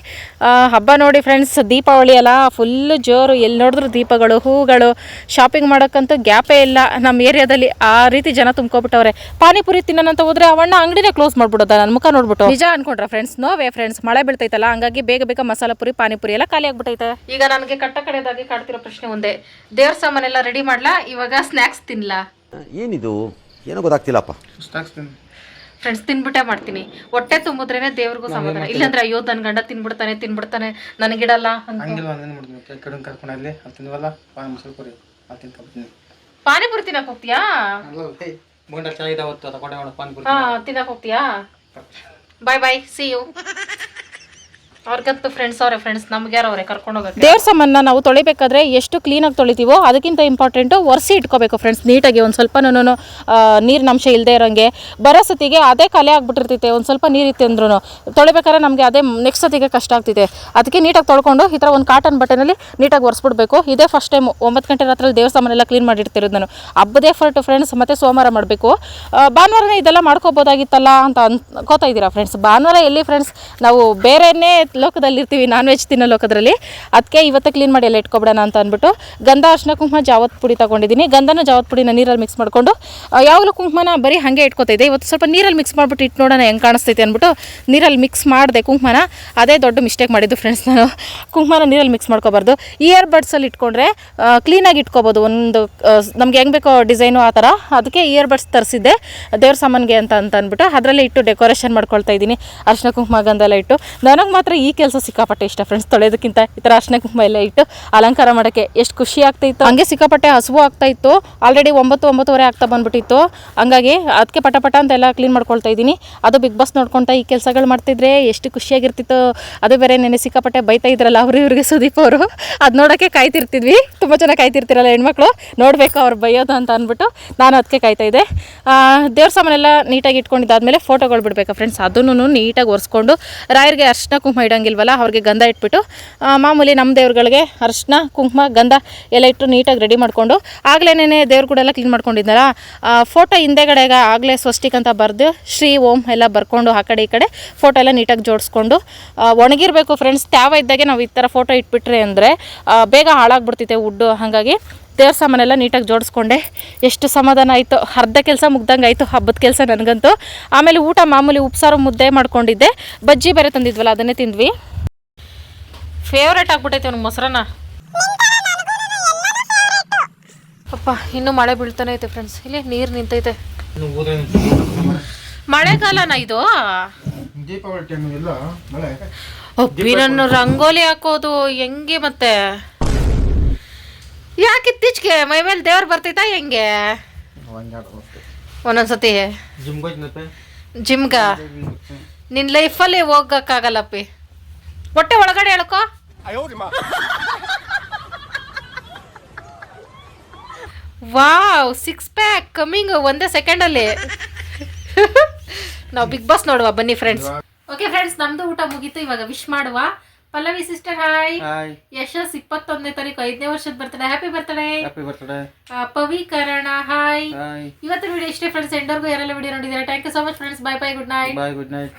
ಹಬ್ಬ ನೋಡಿ ಫ್ರೆಂಡ್ಸ್ ದೀಪಾವಳಿ ಎಲ್ಲ ಫುಲ್ಲು ಜೋರು ಎಲ್ಲಿ ನೋಡಿದ್ರು ದೀಪಗಳು ಹೂಗಳು ಶಾಪಿಂಗ್ ಮಾಡೋಕ್ಕಂತೂ ಗ್ಯಾಪೇ ಇಲ್ಲ. ನಮ್ಮ ಏರಿಯಾದಲ್ಲಿ ಆ ರೀತಿ ಜನ ತುಂಬ್ಕೊಬಿಟ್ಟವ್ರೆ. ಪಾನಿಪುರಿ ತಿನ್ನೋಣಂತ ಹೋದ್ರೆ ಅವಣ್ಣ ಅಂಗಡಿನೇ ಕ್ಲೋಸ್ ಮಾಡ್ಬಿಡೋದ ನನ್ನ ಮುಖ ನೋಡ್ಬಿಟ್ಟು. ನಿಜ ಅನ್ಕೊಂಡ್ರ ಫ್ರೆಂಡ್ಸ್ ನೋವೇ ಫ್ರೆಂಡ್ಸ್ ಮಳೆ ಬೀಳ್ತೈತಲ್ಲ ಹಂಗಾಗಿ ಬೇಗ ಬೇಗ ಮಸಾಲ ಪುರಿ ಪಾನಿಪುರಿ ಎಲ್ಲ ಖಾಲಿ ಆಗ್ಬಿಟ್ಟೈತೆ ಈಗ ನನಗೆ ಕಟ್ಟ ಕಡೆದಾಗಿ ಕಾಡ್ತಿರೋ ಪ್ರಶ್ನೆ ಒಂದೇ. ದೇವ್ರ ಸಾಮಾನೆಲ್ಲ ರೆಡಿ ಮಾಡ್ಲಾ? ಇವಾಗ ಸ್ನ್ಯಾಕ್ಸ್ ತಿನ್ಲಾ? ಏನಿದು? ಏನೋ ಗೊತ್ತಾಗ್ತಿಲ್ಲಪ್ಪ. ಫ್ರೆಂಡ್ಸ್ ತಿನ್ಬಿಟ್ಟೆ ಮಾಡ್ತೀನಿ. ಹೊಟ್ಟೆ ತುಂಬಿದ್ರೇನೆ ದೇವ್ರಿಗೂ ಸಮಾಧಾನ. ಇಲ್ಲಾಂದ್ರೆ ಅಯ್ಯೋ ನನ್ ಗಂಡ ತಿನ್ಬಿಡ್ತಾನೆ ತಿನ್ಬಿಡ್ತಾನೆ ನನಗಿಡಲ್ಲ ಪಾನಿಪುರಿ ತಿನ್ನಕ್ ಹೋಗ್ತೀಯಾ? ತಿನ್ನಕ್ ಹೋಗ್ತೀಯಾ? ಬಾಯ್ ಬಾಯ್ ಸಿ ಯು ಅವ್ರಿಗಂತೂ ಫ್ರೆಂಡ್ಸ್ ಅವರೇ ಫ್ರೆಂಡ್ಸ್ ನಮ್ಗೆ ಯಾರು ಅವರೇ? ಕರ್ಕೊಂಡು ಹೋಗಕ್ಕೆ? ದೇವ್ರ ಸಾಮಾನ ನಾವು ತೊಳಿಬೇಕಾದ್ರೆ ಎಷ್ಟು ಕ್ಲೀನಾಗಿ ತೊಳಿತೀವೋ ಅದಕ್ಕಿಂತ ಇಂಪಾರ್ಟೆಂಟು ಒರೆಸಿ ಇಟ್ಕೋಬೇಕು ಫ್ರೆಂಡ್ಸ್ ನೀಟಾಗಿ ಒಂದು ಸ್ವಲ್ಪನೂ ನೀರಿನ ಅಂಶ ಇಲ್ಲದೆ ಇರೋಂಗೆ. ಬರೋ ಸತಿಗೆ ಅದೇ ಕಲೆ ಆಗ್ಬಿಟ್ಟಿರ್ತೈತೆ, ಒಂದು ಸ್ವಲ್ಪ ನೀರಿತ್ತು ಅಂದ್ರೂ ತೊಳಿಬೇಕಾದ್ರೆ ನಮಗೆ ಅದೇ ನೆಕ್ಸ್ಟ್ ಸತಿಗೆ ಕಷ್ಟ ಆಗ್ತಿದೆ. ಅದಕ್ಕೆ ನೀಟಾಗಿ ತೊಳ್ಕೊಂಡು ಈ ಥರ ಒಂದು ಕಾಟನ್ ಬಟ್ಟೆನಲ್ಲಿ ನೀಟಾಗಿ ಒರೆಸ್ಬಿಡ್ಬೇಕು. ಇದೇ ಫಸ್ಟ್ ಟೈಮ್ ಒಂಬತ್ತು ಗಂಟೆ ರಾತ್ರಿ ದೇವ್ರ ಸಾಮಾನೆಲ್ಲ ಕ್ಲೀನ್ ಮಾಡಿರ್ತಿರೋದು ನಾನು ಹಬ್ಬದೇ ಫರ್ಟ್ ಫ್ರೆಂಡ್ಸ್ ಮತ್ತು ಸೋಮವಾರ ಮಾಡಬೇಕು. ಭಾನುವಾರನೇ ಇದೆಲ್ಲ ಮಾಡ್ಕೋಬೋದಾಗಿತ್ತಲ್ಲ ಅಂತ ಅನ್ಕೋತಾ ಇದ್ದೀರಾ ಫ್ರೆಂಡ್ಸ್ ಭಾನುವಾರ ಎಲ್ಲಿ ಫ್ರೆಂಡ್ಸ್ ನಾವು ಬೇರೆನೇ ಲೋಕದಲ್ಲಿ ಇರ್ತೀವಿ ನಾನ್ ವೆಜ್ ತಿನ್ನೋ ಲೋಕದಲ್ಲಿ ಅದಕ್ಕೆ ಇವತ್ತು ಕ್ಲೀನ್ ಮಾಡಿ ಎಲ್ಲ ಇಟ್ಕೊಬಿಡೋಣ ಅಂತ ಅಂದ್ಬಿಟ್ಟು ಗಂಧ ಅರ್ಶನ ಕುಂಕುಮ, ಜಾವತ್ ಪುಡಿ ತಗೊಂಡಿದ್ದೀನಿ. ಗಂಧನ ಜಾವತ್ ಪುಡಿನ ನೀರಲ್ಲಿ ಮಿಕ್ಸ್ ಮಾಡಿಕೊಂಡು ಯಾವಾಗಲೂ ಕುಂಕುಮನ ಬರೀ ಹಾಗೆ ಇಟ್ಕೊತಿದ್ದೆ ಇವತ್ತು ಸ್ವಲ್ಪ ನೀರಲ್ಲಿ ಮಿಕ್ಸ್ ಮಾಡಿಬಿಟ್ಟು ಇಟ್ಟು ನೋಡೋಣ ಹೆಂಗೆ ಕಾಣಿಸ್ತೈತೆ ಅಂದ್ಬಿಟ್ಟು ನೀರಲ್ಲಿ ಮಿಕ್ಸ್ ಮಾಡಿದೆ ಕುಂಕುಮನ. ಅದೇ ದೊಡ್ಡ ಮಿಸ್ಟೇಕ್ ಮಾಡಿದ್ದು ಫ್ರೆಂಡ್ಸ್ ನಾನು. ಕುಂಕುಮನ ನೀರಲ್ಲಿ ಮಿಕ್ಸ್ ಮಾಡ್ಕೋಬಾರ್ದು. ಇಯರ್ ಬಡ್ಸಲ್ಲಿ ಇಟ್ಕೊಂಡ್ರೆ ಕ್ಲೀನಾಗಿ ಇಟ್ಕೋಬೋದು. ಒಂದು ನಮ್ಗೆ ಹೆಂಗೆ ಬೇಕೋ ಡಿಸೈನು ಆ ಥರ. ಅದಕ್ಕೆ ಇಯರ್ ಬಡ್ಸ್ ತರಿಸಿದ್ದೆ. ದೇವ್ರ ಸಾಮಾನಿಗೆ ಅಂತ ಅಂತ ಅಂದ್ಬಿಟ್ಟು ಅದರಲ್ಲೇ ಇಟ್ಟು ಡೆಕೋರೇಷನ್ ಮಾಡ್ಕೊಳ್ತಾ ಇದ್ದೀನಿ. ಅರ್ಶಿನ ಕುಂಕುಮ, ಗಂಧ ಎಲ್ಲ ಇಟ್ಟು. ನನಗೆ ಮಾತ್ರ ಈ ಕೆಲಸ ಸಿಕ್ಕಾಪಟ್ಟೆ ಇಷ್ಟ ಫ್ರೆಂಡ್ಸ್ ತೊಳೆಯೋದಕ್ಕಿಂತ ಈ ಥರ ಅರ್ಶನ ಕುಂಕುಮ ಎಲ್ಲ ಇಟ್ಟು ಅಲಂಕಾರ ಮಾಡೋಕ್ಕೆ ಎಷ್ಟು ಖುಷಿ ಆಗ್ತಾಯಿತ್ತು ಹಂಗೆ ಸಿಕ್ಕಾಪಟ್ಟೆ ಹಸುವು ಆಗ್ತಾ ಇತ್ತು. ಆಲ್ರೆಡಿ ಒಂಬತ್ತು ಒಂಬತ್ತುವರೆ ಆಗ್ತಾ ಬಂದ್ಬಿಟ್ಟಿತ್ತು. ಹಂಗಾಗಿ ಅದಕ್ಕೆ ಪಟ ಪಟ ಅಂತ ಎಲ್ಲ ಕ್ಲೀನ್ ಮಾಡ್ಕೊಳ್ತಾ ಇದ್ದೀನಿ. ಅದು ಬಿಗ್ ಬಾಸ್ ನೋಡ್ಕೊತಾ ಈ ಕೆಲಸಗಳು ಮಾಡ್ತಿದ್ರೆ ಎಷ್ಟು ಖುಷಿಯಾಗಿರ್ತಿತ್ತು. ಅದು ಬೇರೆ ನೆನೆ ಸಿಕ್ಕಾಪಟ್ಟೆ ಬೈತಾ ಇದ್ರಲ್ಲ ಅವರು ಇವ್ರಿಗೆ ಸುದೀಪ್ ಅವರು. ಅದು ನೋಡೋಕ್ಕೆ ಕಾಯ್ತಿರ್ತಿದ್ವಿ. ತುಂಬ ಚೆನ್ನಾಗಿ ಕಾಯ್ತಿರ್ತಿರಲ್ಲ ಹೆಣ್ಮಕ್ಳು. ನೋಡಬೇಕು ಅವ್ರು ಬೈಯೋದು ಅಂತ ಅಂದ್ಬಿಟ್ಟು ನಾನು ಅದಕ್ಕೆ ಕಾಯ್ತಾ ಇದ್ದೆ. ದೇವ್ರ ಸಾಮಾನೆಲ್ಲ ನೀಟಾಗಿ ಇಟ್ಕೊಂಡಿದ್ದಾದ್ಮೇಲೆ ಫೋಟೋಗಳು ಬಿಡಬೇಕು ಫ್ರೆಂಡ್ಸ್ ಅದನ್ನು ನೀಟಾಗಿ ಒರೆಸ್ಕೊಂಡು ರಾಯರಿಗೆ ಅರ್ಶನ ಕುಂಕುಮ ಇಡೋಂಗಿಲ್ವಲ್ಲ, ಅವ್ರಿಗೆ ಗಂಧ ಇಟ್ಬಿಟ್ಟು ಮಾಮೂಲಿ ನಮ್ಮ ದೇವ್ರುಗಳಿಗೆ ಅರ್ಶಿನ ಕುಂಕುಮ, ಗಂಧ ಎಲ್ಲ ಇಟ್ಟು ನೀಟಾಗಿ ರೆಡಿ ಮಾಡಿಕೊಂಡು ಆಗಲೇನೇ ದೇವ್ರ ಕೂಡ ಎಲ್ಲ ಕ್ಲೀನ್ ಮಾಡ್ಕೊಂಡಿದ್ದಾರ ಫೋಟೋ ಹಿಂದೆಗಡೆಗೆ ಆಗಲೇ ಸ್ವಸ್ಟಿಕ್ ಅಂತ ಬರೆದು, ಶ್ರೀ, ಓಂ ಎಲ್ಲ ಬರ್ಕೊಂಡು ಆ ಕಡೆ ಈ ಕಡೆ ಫೋಟೋ ಎಲ್ಲ ನೀಟಾಗಿ ಜೋಡಿಸ್ಕೊಂಡು ಒಣಗಿರಬೇಕು ಫ್ರೆಂಡ್ಸ್ ತ್ಯಾವ ಇದ್ದಾಗೆ ನಾವು ಈ ಥರ ಫೋಟೋ ಇಟ್ಬಿಟ್ರೆ ಅಂದರೆ ಬೇಗ ಹಾಳಾಗ್ಬಿಡ್ತೈತೆ ವುಡ್ಡು ಹಾಗಾಗಿ ದೇವ್ರ ಸಾಮಾನೆಲ್ಲ ನೀಟಾಗಿ ಜೋಡಿಸ್ಕೊಂಡೆ. ಎಷ್ಟು ಸಮಾಧಾನ ಆಯಿತು ಅರ್ಧ ಕೆಲಸ ಮುಗ್ದಂಗೆ ಆಯಿತು ಹಬ್ಬದ ಕೆಲಸ ನನಗಂತೂ. ಆಮೇಲೆ ಊಟ ಮಾಮೂಲಿ ಉಪ್ಸಾರು ಮುದ್ದೆ ಮಾಡ್ಕೊಂಡಿದ್ದೆ. ಬಜ್ಜಿ ಬೇರೆ ತಂದಿದ್ವಲ್ಲ ಅದನ್ನೇ ತಿಂದ್ವಿ. ಫೇವ್ರೇಟ್ ಆಗ್ಬಿಟ್ಟೈತೆ ಅವ್ನಿಗೆ ಮೊಸರನ್ನ. ಅಪ್ಪ ಇನ್ನು ಮಳೆ ಬೀಳ್ತಾನೆ ಐತೆ ಫ್ರೆಂಡ್ಸ್ ಇಲ್ಲಿ ನೀರು ನಿಂತೈತೆ. ಮಳೆಗಾಲನ ಇದು? ದೀಪಾವಳಿ ಟೈಮ್ ಎಲ್ಲ ಮಳೆ. ಒಪ್ಪಿ ನನ್ನ ರಂಗೋಲಿ ಹಾಕೋದು ಹೆಂಗೆ ಮತ್ತೆ? ಯಾಕೆ ಇತ್ತೀಚೆಗೆ? ಮೈ ಮೇಲೆ ದೇವ್ರು ಬರ್ತೈತಾ ಹೆಂಗೆ? ಒಂದೊಂದ್ಸತಿ. ಜಿಮ್ಗೆ ನಿನ್ನ ಲೈಫಲ್ಲಿ ಹೋಗಕ್ಕಾಗಲ್ಲಪ್ಪಿ. ಹೊಟ್ಟೆ ಒಳಗಡೆ ಹೇಳ್ಕೊ. ವಾವ್ ಸಿಕ್ಸ್ ಪ್ಯಾಕ್ ಕಮ್ಮಿಂಗ್ ಒಂದೇ ಸೆಕೆಂಡಲ್ಲಿ ನಾವು ಬಿಗ್ ಬಾಸ್ ನೋಡುವ ಬನ್ನಿ ಫ್ರೆಂಡ್ಸ್ ಓಕೆ ಫ್ರೆಂಡ್ಸ್ ನಮ್ದು ಊಟ ಮುಗೀತು. ಇವಾಗ ವಿಶ್ ಮಾಡುವ. Pallavi sister hi hi Yashas ಇಪ್ಪತ್ತೊಂದನೇ ತಾರೀಕು ಐದನೇ ವರ್ಷದ birthday happy birthday happy birthday ಪವೀಕರಣ hi hi ಇವತ್ತಿನ ವಿಡಿಯೋ ಇಷ್ಟೇ ಫ್ರೆಂಡ್ಸ್ ಎಂಡರ್ಗೂ ಯಾರೆಲ್ಲ ವಿಡಿಯೋ ನೋಡಿದ್ದಾರೆ? Thank you so much friends bye bye good night bye good night